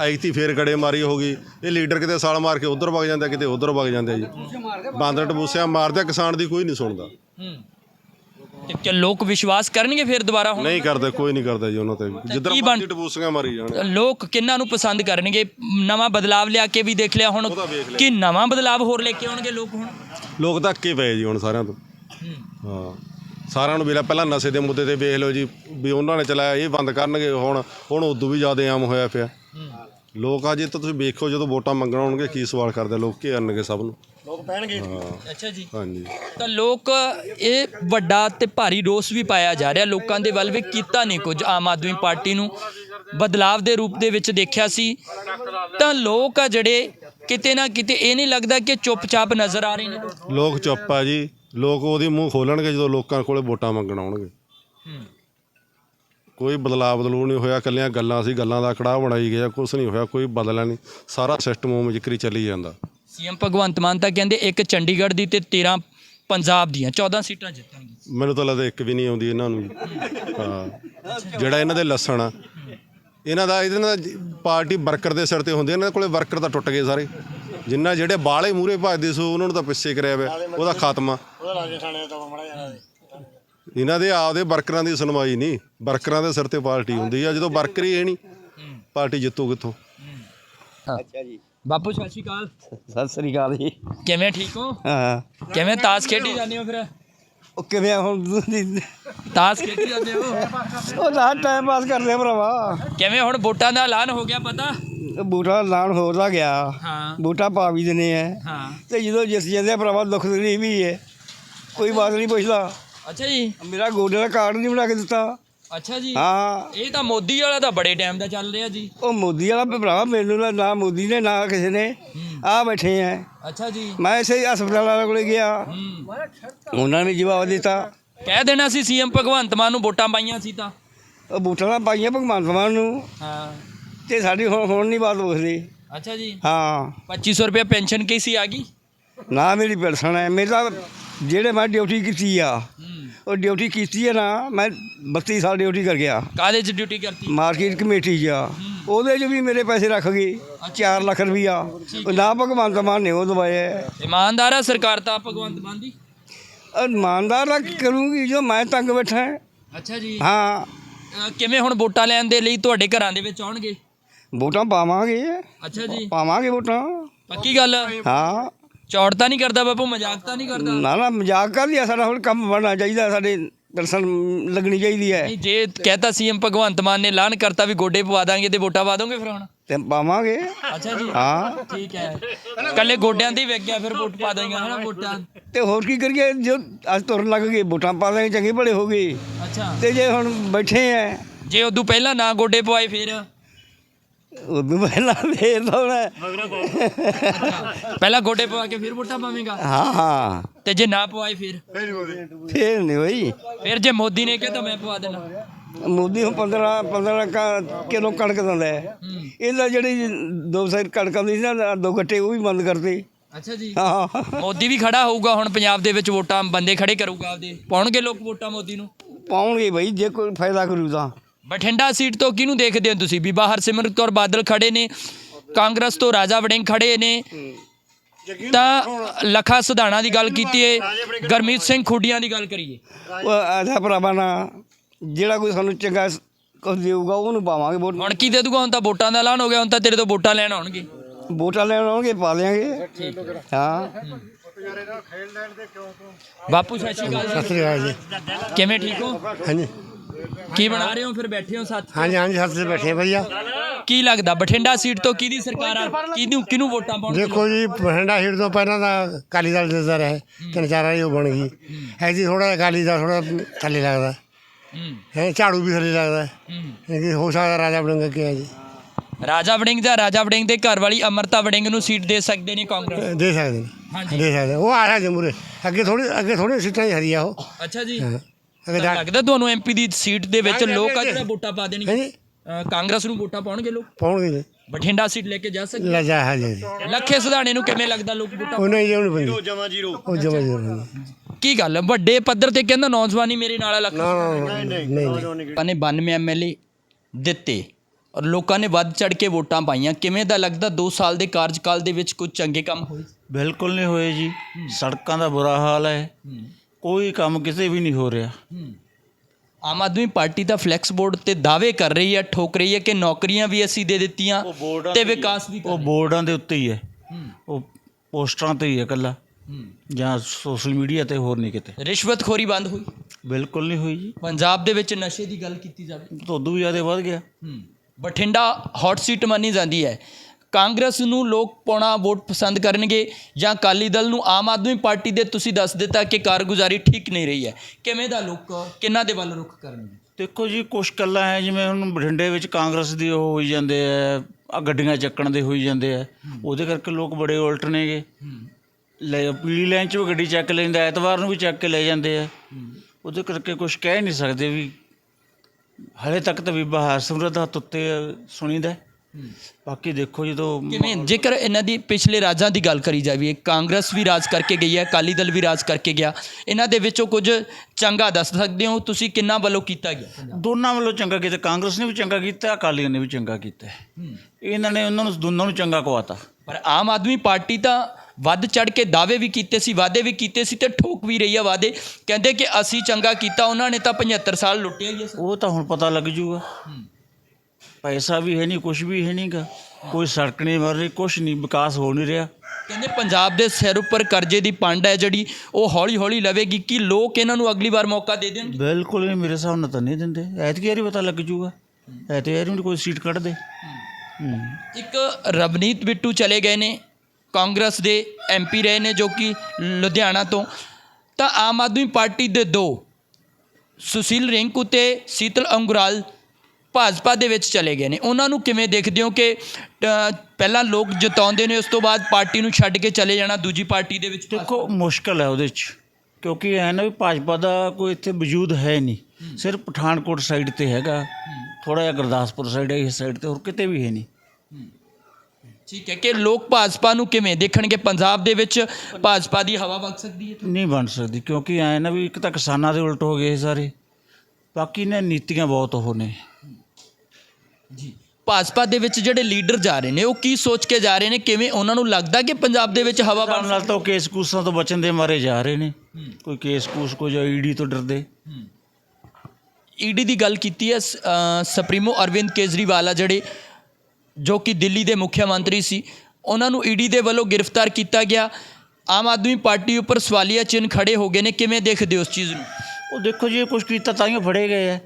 ਐਤੀ ਫੇਰ ਗੜੇ ਮਾਰੀ ਹੋ ਗਈ। ਇਹ ਲੀਡਰ ਕਿਤੇ ਸਾਲ ਮਾਰ ਕੇ ਉਧਰ ਵਗ ਜਾਂਦਾ ਕਿਤੇ ਉਧਰ ਵਗ ਜਾਂਦੇ ਜੀ। ਬਾਂਦਰ ਟਬੂਸਿਆਂ ਮਾਰਦੇ ਕਿਸਾਨ ਦੀ ਕੋਈ ਨਹੀਂ ਸੁਣਦਾ। ਤੇ ਕਿ ਲੋਕ ਵਿਸ਼ਵਾਸ ਕਰਨਗੇ ਫਿਰ ਦੁਬਾਰਾ ਹੁਣ? ਨਹੀਂ ਕਰਦੇ ਕੋਈ ਨਹੀਂ ਕਰਦਾ ਜੀ ਉਹਨਾਂ ਤੇ। ਜਿੱਧਰ ਕੀ ਬਣ- ਮਰਜ਼ੀ ਟਬੂਸੀਆਂ ਮਾਰੀ ਜਾਣ। ਲੋਕ ਕਿੰਨਾਂ ਨੂੰ ਪਸੰਦ ਕਰਨਗੇ? ਨਵਾਂ ਬਦਲਾਵ ਲਿਆ ਕੇ ਵੀ ਦੇਖ ਲਿਆ ਹੁਣ। ਕਿ ਨਵਾਂ ਬਦਲਾਵ ਹੋਰ ਲੈ ਕੇ ਆਉਣਗੇ ਲੋਕ ਹੁਣ? ਲੋਕ ਧੱਕੇ ਪਏ ਜੀ ਹੁਣ ਸਾਰਿਆਂ ਤੋਂ। ਹਾਂ। ਸਾਰਿਆਂ ਨੂੰ ਵੇਲਾ ਪਹਿਲਾਂ ਨਸ਼ੇ ਦੇ ਮੁੱਦੇ ਤੇ ਵੇਖ ਲਓ ਜੀ ਵੀ ਉਹਨਾਂ ਨੇ ਚਲਾਇਆ ਇਹ ਬੰਦ ਕਰਨਗੇ ਹੁਣ ਹੁਣ ਉਦੋਂ ਵੀ ਜ਼ਿਆਦਾ ਆਮ ਹੋਇਆ ਪਿਆ। ਲੋਕ ਅਜੇ ਤਾਂ ਤੁਸੀਂ ਵੇਖੋ ਜਦੋਂ ਵੋਟਾਂ ਮੰਗਣ ਆਉਣਗੇ ਕੀ ਸਵਾਲ ਕਰਦੇ? ਲੋਕ ਘੇਰਨਗੇ ਸਭ ਨੂੰ। ਲੋਕ ਪੈਣਗੇ। ਅੱਛਾ ਜੀ। ਹਾਂਜੀ। ਤਾਂ ਲੋਕ ਇਹ ਵੱਡਾ ਤੇ ਭਾਰੀ ਰੋਸ ਵੀ ਪਾਇਆ ਜਾ ਰਿਹਾ ਲੋਕਾਂ ਦੇ ਵੱਲ ਵੀ ਕੀਤਾ ਨਹੀਂ ਕੁਝ ਆਮ ਆਦਮੀ ਪਾਰਟੀ ਨੂੰ। ਬਦਲਾਵ ਦੇ ਰੂਪ ਦੇ ਵਿੱਚ ਦੇਖਿਆ ਸੀ। ਤਾਂ ਲੋਕ ਆ ਜਿਹੜੇ ਕਿਤੇ ਨਾ ਕਿਤੇ ਇਹ ਨਹੀਂ ਲੱਗਦਾ ਕਿ ਚੁੱਪਚਾਪ ਨਜ਼ਰ ਆ ਰਹੇ ਨੇ। ਲੋਕ ਲੋਕ ਚੁੱਪ ਆ ਜੀ। ਲੋਕ ਉਹਦੀ ਮੂੰਹ ਖੋਲਣਗੇ ਜਦੋਂ ਲੋਕਾਂ ਕੋਲੇ ਵੋਟਾਂ ਮੰਗਣ ਆਉਣਗੇ। ਕੋਈ ਬਦਲਾਅ ਬਦਲੂ ਨਹੀਂ ਹੋਇਆ ਕੱਲੀਆਂ ਗੱਲਾਂ ਸੀ ਗੱਲਾਂ ਦਾ ਕੜਾਹ ਬਣਾਈ ਗਿਆ ਕੁਝ ਨਹੀਂ ਹੋਇਆ ਕੋਈ ਬਦਲਿਆ ਨਹੀਂ। ਸਾਰਾ ਸਿਸਟਮ ਉਵੇਂ ਜ਼ਿਕਰੀ ਚੱਲੀ ਜਾਂਦਾ। ਸੀਐਮ ਭਗਵੰਤ ਮਾਨ ਤਾਂ ਕਹਿੰਦੇ ਇੱਕ ਚੰਡੀਗੜ੍ਹ ਦੀ ਤੇ 13 ਪੰਜਾਬ ਦੀਆਂ 14 ਸੀਟਾਂ ਜਿੱਤਾਂਗੇ। ਮੈਨੂੰ ਤਾਂ ਲੱਗਦਾ ਇੱਕ ਵੀ ਨਹੀਂ ਆਉਂਦੀ ਇਹਨਾਂ ਨੂੰ ਹਾਂ। ਜਿਹੜਾ ਇਹਨਾਂ ਦੇ ਲੱਸਣ ਆ। ਇਹਨਾਂ ਦਾ ਇਹਦੇ ਨਾਲ ਜ- ਪਾਰਟੀ ਵਰਕਰ ਦੇ ਸਿਰ ਤੇ ਹੁੰਦੀ ਇਹਨਾਂ ਕੋਲੇ ਵਰਕਰ ਤਾਂ ਟੁੱਟ ਗਏ ਸਾਰੇ। ਜਿੰਨਾ ਜਿਹੜੇ ਬਾਲੇ ਮੂਰੇ ਭੱਜਦੇ ਸੋ ਉਹਨਾਂ ਨੂੰ ਤਾਂ ਪਿੱਛੇ ਕਰਿਆ ਹੋਇਆ ਉਹਦਾ ਖਾਤਮਾ। ਇਹਨਾਂ ਦੇ ਆਪਦੇ ਵਰਕਰਾਂ ਦੀ ਸੁਣਵਾਈ ਨਹੀਂ। ਵਰਕਰਾਂ ਦੇ ਸਿਰ ਤੇ ਪਾਰਟੀ ਹੁੰਦੀ ਆ ਜਦੋਂ ਵਰਕਰ ਹੀ ਇਹ ਨਹੀਂ ਪਾਰਟੀ ਜਿੱਤੂ ਕਿੱਥੋਂ? ਬਾਪੂ ਸਤਿ ਸ਼੍ਰੀ ਅਕਾਲ। ਸਤਿ ਸ੍ਰੀ ਅਕਾਲ ਜੀ। ਕਿਵੇਂ ਠੀਕ ਹੋ? ਹਾਂ। ਕਿਵੇਂ ਤਾਸ਼ ਖੇਡੀ ਜਾਂਦੇ ਹੋ ਫਿਰ? ਉਹ ਕਿਵੇਂ ਆ ਹੁਣ? ਤੁਸੀਂ ਤਾਸ਼ ਖੇਡੀ ਜਾਂਦੇ ਹੋ? ਉਹ ਤਾਂ ਟਾਈਮ ਪਾਸ ਕਰਦੇ ਆ ਭਰਾਵਾ। ਕਿਵੇਂ ਹੁਣ ਵੋਟਾਂ ਦਾ ਐਲਾਨ ਹੋ ਗਿਆ ਪਤਾ? ਬੂਟਾ ਲਾਣ ਹੋਦਾ ਗਿਆ। ਹਾਂ। ਬੂਟਾ ਪਾ ਵੀ ਦਿੰਦੇ ਆ। ਹਾਂ। ਤੇ ਜਦੋਂ ਜਿਸ ਜਾਂਦੇ ਆ ਭਰਾਵਾ ਦੁੱਖ ਤਕਲੀਫ ਵੀ ਹੈ। ਕੋਈ ਬਾਤ ਨਹੀਂ ਪੁੱਛਦਾ। ਅੱਛਾ ਜੀ। ਮੇਰਾ ਗੋਡੇ ਦਾ ਕਾਰਡ ਨਹੀਂ ਬਣਾ ਕੇ ਦਿੱਤਾ। ਅੱਛਾ ਜੀ। ਹਾਂ। ਇਹ ਤਾਂ ਮੋਦੀ ਵਾਲਾ ਤਾਂ ਬੜੇ ਟਾਈਮ ਦਾ ਚੱਲ ਰਿਹਾ ਜੀ। ਉਹ ਮੋਦੀ ਵਾਲਾ ਭਰਾਵਾ ਮੈਨੂੰ ਨਾ- ਨਾ ਮੋਦੀ ਨੇ ਨਾ ਕਿਸੇ ਨੇ। ਆ ਬੈਠੇ ਆ। ਅੱਛਾ ਜੀ। ਮੈਂ ਇਸੇ ਹਸਪਤਾਲ ਵਾਲੇ ਕੋਲੇ ਗਿਆ। ਹੂੰ। ਉਹਨਾਂ ਨੇ ਜਵਾਬ ਦਿੱਤਾ। ਕਹਿ ਦੇਣਾ ਸੀ ਸੀਐਮ ਭਗਵੰਤ ਮਾਨ ਨੂੰ ਵੋਟਾਂ ਪਾਈਆਂ ਸੀ ਤਾਂ। ਉਹ ਬੂਟਾ ਨਾਲ ਪਾਈਆਂ ਭਗਵੰਤ ਮਾਨ ਨੂੰ। ਹਾਂ। ਤੇ ਸਾਡੀ ਹੁਣ ਹੁਣ ਨਹੀਂ ਬਾਤ ਪੁੱਛਦੇ। ਅੱਛਾ ਜੀ। ਹਾਂ। 2500 ਰੁਪਏ ਪੈਨਸ਼ਨ ਕੀ ਸੀ ਆ ਗਈ? ਨਾ ਮੇਰੀ ਪੈਨਸ਼ਨ ਹੈ। ਮੇਰਾ ਜਿਹੜੇ ਮੈਂ ਡਿਊਟੀ ਕੀਤੀ ਆ ਉਹ ਡਿਊਟੀ ਕੀਤੀ ਹੈ ਨਾ ਮੈਂ 32 ਸਾਲ ਡਿਊਟੀ ਕਰ ਗਿਆ। ਕਾਹਦੇ 'ਚ ਡਿਊਟੀ ਕਰਤੀ? ਮਾਰਕੀਟ ਕਮੇਟੀ 'ਚ ਆ। ਉਹਦੇ 'ਚ ਵੀ ਮੇਰੇ ਪੈਸੇ ਰੱਖ ਗਏ 4 ਲੱਖ ਰੁਪਈਆ। ਉਹ ਨਾ ਭਗਵੰਤ ਮਾਨ ਨੇ ਉਹ ਦਵਾਇਆ ਇਮਾਨਦਾਰ ਆ ਸਰਕਾਰ ਤਾਂ ਭਗਵੰਤ ਮਾਨ ਦੀ? ਇਮਾਨਦਾਰ ਕਰੂੰਗੀ ਜੋ ਮੈਂ ਤੰਗ ਬੈਠਾ ਹਾਂ। ਅੱਛਾ ਜੀ। ਹਾਂ। ਕਿਵੇਂ ਹੁਣ ਵੋਟਾਂ ਲੈਣ ਦੇ ਲਈ ਤੁਹਾਡੇ ਘਰਾਂ ਦੇ ਵਿੱਚ ਆਉਣਗੇ? ਵੋਟਾਂ ਪਾਵਾਂਗੇ। ਅੱਛਾ ਜੀ। ਪਾਵਾਂਗੇ ਵੋਟਾਂ। ਪੱਕੀ ਗੱਲ ਹਾਂ। ਚੌੜ ਤਾਂ ਨਹੀਂ ਕਰਦਾ ਬਾਪੂ ਮਜ਼ਾਕ ਤਾਂ ਨਹੀਂ ਕਰਦਾ? ਨਾ ਨਾ ਮਜ਼ਾਕ ਕਰ ਲਿਆ ਸਾਡਾ ਹੁਣ ਕੰਮ ਬਣਨਾ ਚਾਹੀਦਾ ਸਾਡੇ ਪੈਨਸ਼ਨ ਲੱਗਣੀ ਚਾਹੀਦੀ ਹੈ। ਨਹੀਂ ਜੇ ਕਹਤਾ ਸੀਐਮ ਭਗਵੰਤ ਮਾਨ ਨੇ ਐਲਾਨ ਕਰਤਾ ਵੀ ਗੋਡੇ ਪਵਾ ਦਾਂਗੇ ਤੇ ਵੋਟਾਂ ਪਾ ਦੋਗੇ ਫਿਰ ਹੁਣ? ਤੇ ਪਾਵਾਂਗੇ। ਅੱਛਾ ਜੀ। ਹਾਂ। ਠੀਕ ਹੈ। ਕੱਲੇ ਗੋਡਿਆਂ ਦੀ ਵਿਕ ਗਿਆ ਫਿਰ ਵੋਟ ਪਾ ਦਾਂਗਾ ਹਨਾ ਵੋਟਾਂ? ਤੇ ਹੋਰ ਕੀ ਕਰੀਏ ਜੋ ਅੱਜ ਤੁਰਨ ਲੱਗ ਗਏ ਵੋਟਾਂ ਪਾ ਦਾਂਗੇ ਚੰਗੇ ਭਲੇ ਹੋ ਗਏ। ਅੱਛਾ। ਤੇ ਜੇ ਹੁਣ ਬੈਠੇ ਆ ਜੇ ਉਦੋਂ ਪਹਿਲਾਂ ਨਾ ਗੋਡੇ ਪਵਾਏ ਫਿਰ? ਉਦੋਂ ਪਹਿਲਾਂ ਫੇਰ ਹੁਣ ਪਹਿਲਾਂ ਗੋਡੇ ਪਵਾ ਕੇ ਫਿਰ ਵੋਟਾਂ ਪਾਵੇਂਗਾ? ਹਾਂ ਹਾਂ। ਤੇ ਜੇ ਨਾ ਪਵਾਏ ਫਿਰ? ਫੇਰ ਨਹੀਂ ਹੋਈ ਫਿਰ ਜੇ ਮੋਦੀ ਨੇ ਕਿਹਾ ਤਾਂ ਮੈਂ ਪਵਾ ਦੇਣਾ। ਮੋਦੀ ਹੁਣ 15 15 ਕਿਲੋ ਕਣਕ ਦਿੰਦਾ ਹੈ। ਇਹਦਾ ਜਿਹੜੀ ਦੋ ਸਾਈਡ ਕਣਕ ਆਉਂਦੀ ਸੀ ਨਾ ਦੋ ਗੱਟੇ ਉਹ ਵੀ ਬੰਦ ਕਰਤੇ। ਅੱਛਾ ਜੀ। ਹਾਂ। ਮੋਦੀ ਵੀ ਖੜਾ ਹੋਊਗਾ ਹੁਣ ਪੰਜਾਬ ਦੇ ਵਿੱਚ ਵੋਟਾਂ ਬੰਦੇ ਖੜੇ ਕਰੂਗਾ ਆਪਦੇ। ਪਾਉਣਗੇ ਲੋਕ ਵੋਟਾਂ ਮੋਦੀ ਨੂੰ? ਪਾਉਣਗੇ ਬਈ ਜੇ ਕੋਈ ਫਾਇਦਾ ਕਰੂ ਤਾਂ। ਬਠਿੰਡਾ ਸੀਟ ਤੋਂ ਕਿਹਨੂੰ ਦੇਖਦੇ ਹੋ ਤੁਸੀਂ? ਬੀਬਾ ਹਰਸਿਮਰਤ ਕੌਰ ਬਾਦਲ ਖੜੇ ਨੇ ਕਾਂਗਰਸ ਤੋਂ ਰਾਜਾ ਵੜਿੰਗ ਖੜੇ ਨੇ। ਤਾਂ ਲਖਾ ਸਿਧਾਣਾ ਦੀ ਗੱਲ ਕੀਤੀ ਹੈ ਗਰਮੀਤ ਸਿੰਘ ਖੁੱਡੀਆਂ ਦੀ ਗੱਲ ਕਰੀਏ। ਆਦਾ ਭਰਾਵਾ ਨਾ ਜਿਹੜਾ ਕੋਈ ਸਾਨੂੰ ਚੰਗਾ ਕੁਝ ਦੇਊਗਾ ਉਹਨੂੰ ਪਾਵਾਂਗੇ ਵੋਟ। ਹੁਣ ਕੀ ਦੇ ਦੂਗਾ? ਹੁਣ ਤਾਂ ਵੋਟਾਂ ਦਾ ਐਲਾਨ ਹੋ ਗਿਆ ਹੁਣ ਤਾਂ ਤੇਰੇ ਤੋਂ ਵੋਟਾਂ ਲੈਣ ਆਉਣਗੇ। ਵੋਟਾਂ ਲੈਣ ਆਉਣਗੇ ਪਾ ਲਿਆਂਗੇ। ਹਾਂ। ਬਾਪੂ ਸਤਿ ਸ਼੍ਰੀ ਅਕਾਲ ਜੀ। ਸ੍ਰੀ ਅਕਾਲ ਜੀ। ਕਿਵੇਂ ਠੀਕ ਹੋ? ਹਾਂਜੀ। ਕੀ ਬਣਾ ਰਹੇ ਹੋ? ਫਿਰ ਬੈਠੇ ਹੋ ਸਾਥ ਹਾਂਜੀ ਹਾਂਜੀ ਸੱਤ ਸੇ ਬੈਠੇ ਵਧੀਆ ਕੀ ਲੱਗਦਾ? ਬਠਿੰਡਾ ਸੀਟ ਤੋਂ ਕਿਹਦੀ ਸਰਕਾਰ ਆ? ਕਿਹਨੂੰ ਕਿਹਨੂੰ ਵੋਟਾਂ ਪਾਉਣਗੇ ਦੇਖੋ ਜੀ ਬਠਿੰਡਾ ਹੀਟ ਤੋਂ ਪਹਿਲਾਂ ਤਾਂ ਅਕਾਲੀ ਦਲ ਜਿੱਤਦਾ ਰਿਹਾ ਤਿੰਨ ਚਾਰ ਵਾਰੀ ਉਹ ਬਣ ਗਈ। ਹੈ ਜੀ ਥੋੜਾ ਅਕਾਲੀ ਦਾ ਥੋੜਾ ਥੱਲੇ ਲੱਗਦਾ। ਹੂੰ। ਹੈ ਝਾੜੂ ਵੀ ਥੱਲੇ ਲੱਗਦਾ। ਹੂੰ। ਇਹ ਹੋ ਸਕਦਾ ਰਾਜਾ ਬਣੂਗਾ ਕੀ ਹੈ ਜੀ। ਰਾਜਾ ਵੜਿੰਗ ਜਾਂ ਰਾਜਾ ਵੜਿੰਗ ਦੇ ਘਰ ਵਾਲੀ ਅਮਰਤਾ ਵੜਿੰਗ ਨੂੰ ਸੀਟ ਦੇ ਸਕਦੇ ਨੇ ਕਾਂਗਰਸ? ਦੇ ਸਕਦੇ ਨੇ। ਹਾਂਜੀ। ਦੇ ਸਕਦੇ। ਉਹ ਆ ਰਿਹਾ ਜੀ ਮੂਰੇ ਅੱਗੇ ਥੋੜੀ ਅੱਗੇ ਥੋੜੀ ਸੀਟਾਂ ਹੀ ਹਰੀ ਆ ਉਹ। ਅੱਛਾ ਜੀ। ਹਾਂ। ਤਾਂ ਲੱਗਦਾ ਤੁਹਾਨੂੰ ਐਮਪੀ ਦੀ ਸੀਟ ਦੇ ਵਿੱਚ ਹਾਂਜੀ, ਲੋਕ ਆ ਹਾਂਜੀ। ਜਿਹੜਾ ਵੋਟਾਂ ਪਾ ਦੇਣਗੇ। ਹਾਂਜੀ। ਅ, ਕਾਂਗਰਸ ਨੂੰ ਵੋਟਾਂ ਪਾਉਣਗੇ ਲੋਕ? ਪਾਉਣਗੇ ਜੀ। ਬਠਿੰਡਾ ਸੀਟ ਲੈ ਕੇ ਜਾ ਸਕਦੇ ਲੈ ਜਾ ਹਾਂ ਜੀ ਲੱਖੇ ਸੁਧਾਣੇ ਨੂੰ ਕਿਵੇਂ ਲੱਗਦਾ ਲੋਕ ਵੋਟਾਂ ਉਹਨੇ ਜੀ ਉਹਨੂੰ ਪੈਂਦੀ ਜਮਾ ਜ਼ੀਰੋ। ਉਹ ਜਮਾ ਜ਼ੀਰੋ ਪੈਂਦੀ। ਕੀ ਗੱਲ ਹੈ? ਵੱਡੇ ਪੱਧਰ ਤੇ ਕਹਿੰਦਾ ਨੌਜਵਾਨੀ ਮੇਰੇ ਨਾਲ ਆ ਲੱਖ ਨਾ ਨਾ ਨਾ, ਨਹੀਂ ਨਹੀਂ। ਲੋਕਾਂ ਨੇ 92 ਐਮਐਲਏ ਦਿੱਤੇ ਔਰ ਲੋਕਾਂ ਨੇ ਵੱਧ ਚੜ ਕੇ ਵੋਟਾਂ ਪਾਈਆਂ। ਕਿਵੇਂ ਦਾ ਲੱਗਦਾ 2 ਸਾਲ ਦੇ ਕਾਰਜਕਾਲ ਦੇ ਵਿੱਚ ਕੁਝ ਚੰਗੇ ਕੰਮ ਹੋਏ? ਬਿਲਕੁਲ ਨਹੀਂ ਹੋਏ ਜੀ। ਸੜਕਾਂ ਦਾ ਬੁਰਾ ਹਾਲ ਹੈ। ਕੋਈ ਕੰਮ ਕਿਸੇ ਵੀ ਨਹੀਂ ਹੋ ਰਿਹਾ। ਆਮ ਆਦਮੀ ਪਾਰਟੀ ਤਾਂ ਫਲੈਕਸ ਬੋਰਡ ਤੇ ਦਾਅਵੇ ਕਰ ਰਹੀ ਹੈ ਠੋਕ ਰਹੀ ਹੈ ਕਿ ਨੌਕਰੀਆਂ ਵੀ ਅਸੀਂ ਦੇ ਦਿੱਤੀਆਂ ਤੇ ਵਿਕਾਸ ਵੀ ਕਰ ਉਹ ਬੋਰਡਾਂ ਦੇ ਉੱਤੇ ਹੀ ਹੈ। ਉਹ ਪੋਸਟਰਾਂ ਤੇ ਹੀ ਹੈ ਇਕੱਲਾ। ਜਾਂ ਸੋਸ਼ਲ ਮੀਡੀਆ ਤੇ ਹੋਰ ਨਹੀਂ ਕਿਤੇ। ਰਿਸ਼ਵਤਖੋਰੀ ਬੰਦ ਹੋਈ। ਬਿਲਕੁਲ ਨਹੀਂ ਹੋਈ ਜੀ। ਪੰਜਾਬ ਦੇ ਵਿੱਚ ਨਸ਼ੇ ਦੀ ਗੱਲ ਕੀਤੀ ਜਾਵੇ। ਤੋਂ ਉਦੋਂ ਵੀ ਜ਼ਿਆਦਾ ਵੱਧ ਗਿਆ। ਬਠਿੰਡਾ ਹੌਟ ਸੀਟ ਮੰਨੀ ਜਾਂਦੀ ਹੈ। ਕਾਂਗਰਸ ਨੂੰ ਲੋਕ ਪਾਉਣਾ ਵੋਟ ਪਸੰਦ ਕਰਨਗੇ ਜਾਂ ਅਕਾਲੀ ਦਲ ਨੂੰ ਆਮ ਆਦਮੀ ਪਾਰਟੀ ਦੇ ਤੁਸੀਂ ਦੱਸ ਦਿੱਤਾ ਕਿ ਕਾਰਗੁਜ਼ਾਰੀ ਠੀਕ ਨਹੀਂ ਰਹੀ ਹੈ। ਕਿਵੇਂ ਦਾ ਲੋਕ ਕਿਹਨਾਂ ਦੇ ਵੱਲ ਰੁਖ ਕਰਨਗੇ? ਦੇਖੋ ਜੀ, ਕੁਛ ਗੱਲਾਂ ਹੈ ਜਿਵੇਂ ਹੁਣ ਬਠਿੰਡੇ ਵਿੱਚ ਕਾਂਗਰਸ ਦੀ ਉਹ ਹੋਈ ਜਾਂਦੇ ਆ ਆ ਗੱਡੀਆਂ ਚੱਕਣ ਦੇ ਹੋਈ ਜਾਂਦੇ ਆ ਉਹਦੇ ਕਰਕੇ ਲੋਕ ਬੜੇ ਉਲਟ ਨੇਗੇ। ਲੈ, ਪੀਲੀ ਲਾਈਨ 'ਚ ਵੀ ਗੱਡੀ ਚੱਕ ਲੈਂਦਾ, ਐਤਵਾਰ ਨੂੰ ਵੀ ਚੱਕ ਕੇ ਲੈ ਜਾਂਦੇ ਆ ਉਹਦੇ ਕਰਕੇ ਕੁਝ ਕਹਿ ਨਹੀਂ ਸਕਦੇ ਵੀ ਹਲੇ ਤੱਕ ਤਾਂ ਬੀਬਾ ਹਰਸਿਮਰਤ ਦਾ ਉੱਤੇ ਸੁਣੀਦਾ। ਬਾਕੀ ਦੇਖੋ ਜਦੋਂ ਕਿਵੇਂ? ਜੇਕਰ ਇਹਨਾਂ ਦੀ ਪਿਛਲੇ ਰਾਜਾਂ ਦੀ ਗੱਲ ਕਰੀ ਜਾਵੇ ਕਾਂਗਰਸ ਵੀ ਰਾਜ ਕਰਕੇ ਗਈ ਹੈ ਅਕਾਲੀ ਦਲ ਵੀ ਰਾਜ ਕਰਕੇ ਗਿਆ। ਇਹਨਾਂ ਦੇ ਵਿੱਚੋਂ ਕੁਝ ਚੰਗਾ ਦੱਸ ਸਕਦੇ ਹੋ? ਤੁਸੀਂ ਕਿੰਨਾ ਵੱਲੋਂ ਕੀਤਾ ਗਿਆ? ਦੋਨਾਂ ਵੱਲੋਂ ਚੰਗਾ ਕੀਤਾ। ਕਾਂਗਰਸ ਨੇ ਵੀ ਚੰਗਾ ਕੀਤਾ ਅਕਾਲੀਆਂ ਨੇ ਵੀ ਚੰਗਾ ਕੀਤਾ। ਇਹਨਾਂ ਨੇ ਉਹਨਾਂ ਨੂੰ ਦੋਨਾਂ ਨੂੰ ਚੰਗਾ ਕਵਾਤਾ। ਪਰ ਆਮ ਆਦਮੀ ਪਾਰਟੀ ਤਾਂ ਵੱਧ ਚੜ ਕੇ ਦਾਅਵੇ ਵੀ ਕੀਤੇ ਸੀ ਵਾਅਦੇ ਵੀ ਕੀਤੇ ਸੀ ਤੇ ਠੋਕ ਵੀ ਰਹੀ ਆ ਵਾਅਦੇ। ਕਹਿੰਦੇ ਕਿ ਅਸੀਂ ਚੰਗਾ ਕੀਤਾ ਉਹਨਾਂ ਨੇ ਤਾਂ 75 ਸਾਲ ਲੁੱਟਿਆ ਹੀ ਹੈ ਉਹ ਤਾਂ ਹੁਣ ਪਤਾ ਲੱਗ ਜੂਗਾ। ਪੈਸਾ ਵੀ ਹੈ ਨਹੀਂ ਕੁਝ ਵੀ ਹੈ ਨਹੀਂਗਾ ਕੋਈ ਸੜਕ ਨਹੀਂ ਬਣ ਰਹੀ ਕੁਝ ਨਹੀਂ ਵਿਕਾਸ ਹੋ ਨਹੀਂ ਰਿਹਾ। ਕਹਿੰਦੇ ਪੰਜਾਬ ਦੇ ਸਿਰ ਉੱਪਰ ਕਰਜ਼ੇ ਦੀ ਪੰਡ ਹੈ ਜਿਹੜੀ ਉਹ ਹੌਲੀ ਹੌਲੀ ਲਵੇਗੀ ਕਿ ਲੋਕ ਇਹਨਾਂ ਨੂੰ ਅਗਲੀ ਵਾਰ ਮੌਕਾ ਦੇ ਦੇਣਗੇ। ਬਿਲਕੁਲ ਨਹੀਂ ਮੇਰੇ ਹਿਸਾਬ ਨਾਲ ਤਾਂ ਨਹੀਂ ਦਿੰਦੇ। ਐਤਕੀ ਪਤਾ ਲੱਗ ਜੂਗਾ। ਐਤਕੀ ਨੂੰ ਕੋਈ ਸੀਟ ਕੱਢ ਦੇ। ਇੱਕ ਰਵਨੀਤ ਬਿੱਟੂ ਚਲੇ ਗਏ ਨੇ ਕਾਂਗਰਸ ਦੇ ਐਮਪੀ ਰਹੇ ਨੇ ਜੋ ਕਿ ਲੁਧਿਆਣਾ ਤੋਂ। ਤਾਂ ਆਮ ਆਦਮੀ ਪਾਰਟੀ ਦੇ ਦੋ ਸੁਸ਼ੀਲ ਰਿੰਕੂ ਤੇ ਸੀਤਲ ਅੰਗੁਰਾਲ ਭਾਜਪਾ ਦੇ ਵਿੱਚ ਚਲੇ ਗਏ ਨੇ। ਉਹਨਾਂ ਨੂੰ ਕਿਵੇਂ ਦੇਖਦੇ ਹੋ ਕਿ ਪਹਿਲਾਂ ਲੋਕ ਜਿਤਾਉਂਦੇ ਨੇ ਉਸ ਤੋਂ ਬਾਅਦ ਪਾਰਟੀ ਨੂੰ ਛੱਡ ਕੇ ਚਲੇ ਜਾਣਾ ਦੂਜੀ ਪਾਰਟੀ ਦੇ ਵਿੱਚ ਦੇਖੋ ਮੁਸ਼ਕਲ ਹੈ ਉਹਦੇ 'ਚ। ਕਿਉਂਕਿ ਐ ਨਾ ਵੀ ਭਾਜਪਾ ਦਾ ਕੋਈ ਇੱਥੇ ਵਜੂਦ ਹੈ ਨਹੀਂ। ਸਿਰਫ ਪਠਾਨਕੋਟ ਸਾਈਡ ਤੇ ਹੈਗਾ। ਥੋੜਾ ਜਿਹਾ ਗੁਰਦਾਸਪੁਰ ਸਾਈਡ ਹੈ ਇਸ ਸਾਈਡ ਤੇ ਹੋਰ ਕਿਤੇ ਵੀ ਹੈ ਨਹੀਂ। ਠੀਕ ਹੈ ਕਿ ਲੋਕ ਭਾਜਪਾ ਨੂੰ ਕਿਵੇਂ ਦੇਖਣਗੇ? ਪੰਜਾਬ ਦੇ ਵਿੱਚ ਭਾਜਪਾ ਦੀ ਹਵਾ ਵਗ ਸਕਦੀ ਹੈ? ਨਹੀਂ ਬਣ ਸਕਦੀ ਕਿਉਂਕਿ ਐ ਨਾ ਵੀ ਇੱਕ ਤਾਂ ਕਿਸਾਨਾਂ ਦੇ ਉਲਟ ਹੋ ਗਏ ਸਾਰੇ। ਬਾਕੀ ਨੇ ਨੀਤੀਆਂ ਬਹੁਤ ਉਹ ਨੇ। ਜੀ। ਭਾਜਪਾ ਦੇ ਵਿੱਚ ਜਿਹੜੇ ਲੀਡਰ ਜਾ ਰਹੇ ਨੇ ਉਹ ਕੀ ਸੋਚ ਕੇ ਜਾ ਰਹੇ ਨੇ? ਕਿਵੇਂ ਉਹਨਾਂ ਨੂੰ ਲੱਗਦਾ ਕਿ ਪੰਜਾਬ ਦੇ ਵਿੱਚ ਹਵਾ ਬਣ ਨਾਲ ਤਾਂ ਕੇਸ ਕੂਸਾਂ ਤੋਂ ਬਚਣ ਦੇ ਮਾਰੇ ਜਾ ਰਹੇ ਨੇ। ਕੋਈ ਕੇਸ ਕੂਸ ਕੋਈ ਜਾਂ ਈਡੀ ਤੋਂ ਡਰਦੇ। ਈਡੀ ਦੀ ਗੱਲ ਕੀਤੀ ਹੈ ਸੁਪਰੀਮੋ ਅਰਵਿੰਦ ਕੇਜਰੀਵਾਲ ਆ ਜਿਹੜੇ ਜੋ ਕਿ ਦਿੱਲੀ ਦੇ ਮੁੱਖ ਮੰਤਰੀ ਸੀ। ਉਹਨਾਂ ਨੂੰ ਈਡੀ ਦੇ ਵੱਲੋਂ ਗ੍ਰਿਫਤਾਰ ਕੀਤਾ ਗਿਆ। ਆਮ ਆਦਮੀ ਪਾਰਟੀ ਉੱਪਰ ਸਵਾਲੀਆ ਚਿੰਨ੍ਹ ਖੜੇ ਹੋ ਗਏ ਨੇ। ਕਿਵੇਂ ਦੇਖਦੇ ਹੋ ਉਸ ਚੀਜ਼ ਨੂੰ? ਉਹ ਦੇਖੋ ਜੀ ਕੁਝ ਕੀਤਾ ਤਾਂ ਹੀ ਫੜੇ ਗਏ ਆ।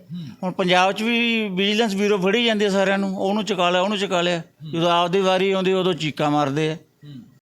ਹੁਣ ਪੰਜਾਬ 'ਚ ਵੀ ਵਿਜੀਲੈਂਸ ਬਿਊਰੋ ਫੜੀ ਜਾਂਦੀ ਆ ਸਾਰਿਆਂ ਨੂੰ। ਉਹਨੂੰ ਚੁਕਾ ਲਿਆ ਉਹਨੂੰ ਚੁਕਾ ਲਿਆ। ਜਦੋਂ ਆਪਦੀ ਵਾਰੀ ਆਉਂਦੀ ਉਦੋਂ ਚੀਕਾਂ ਮਾਰਦੇ ਆ।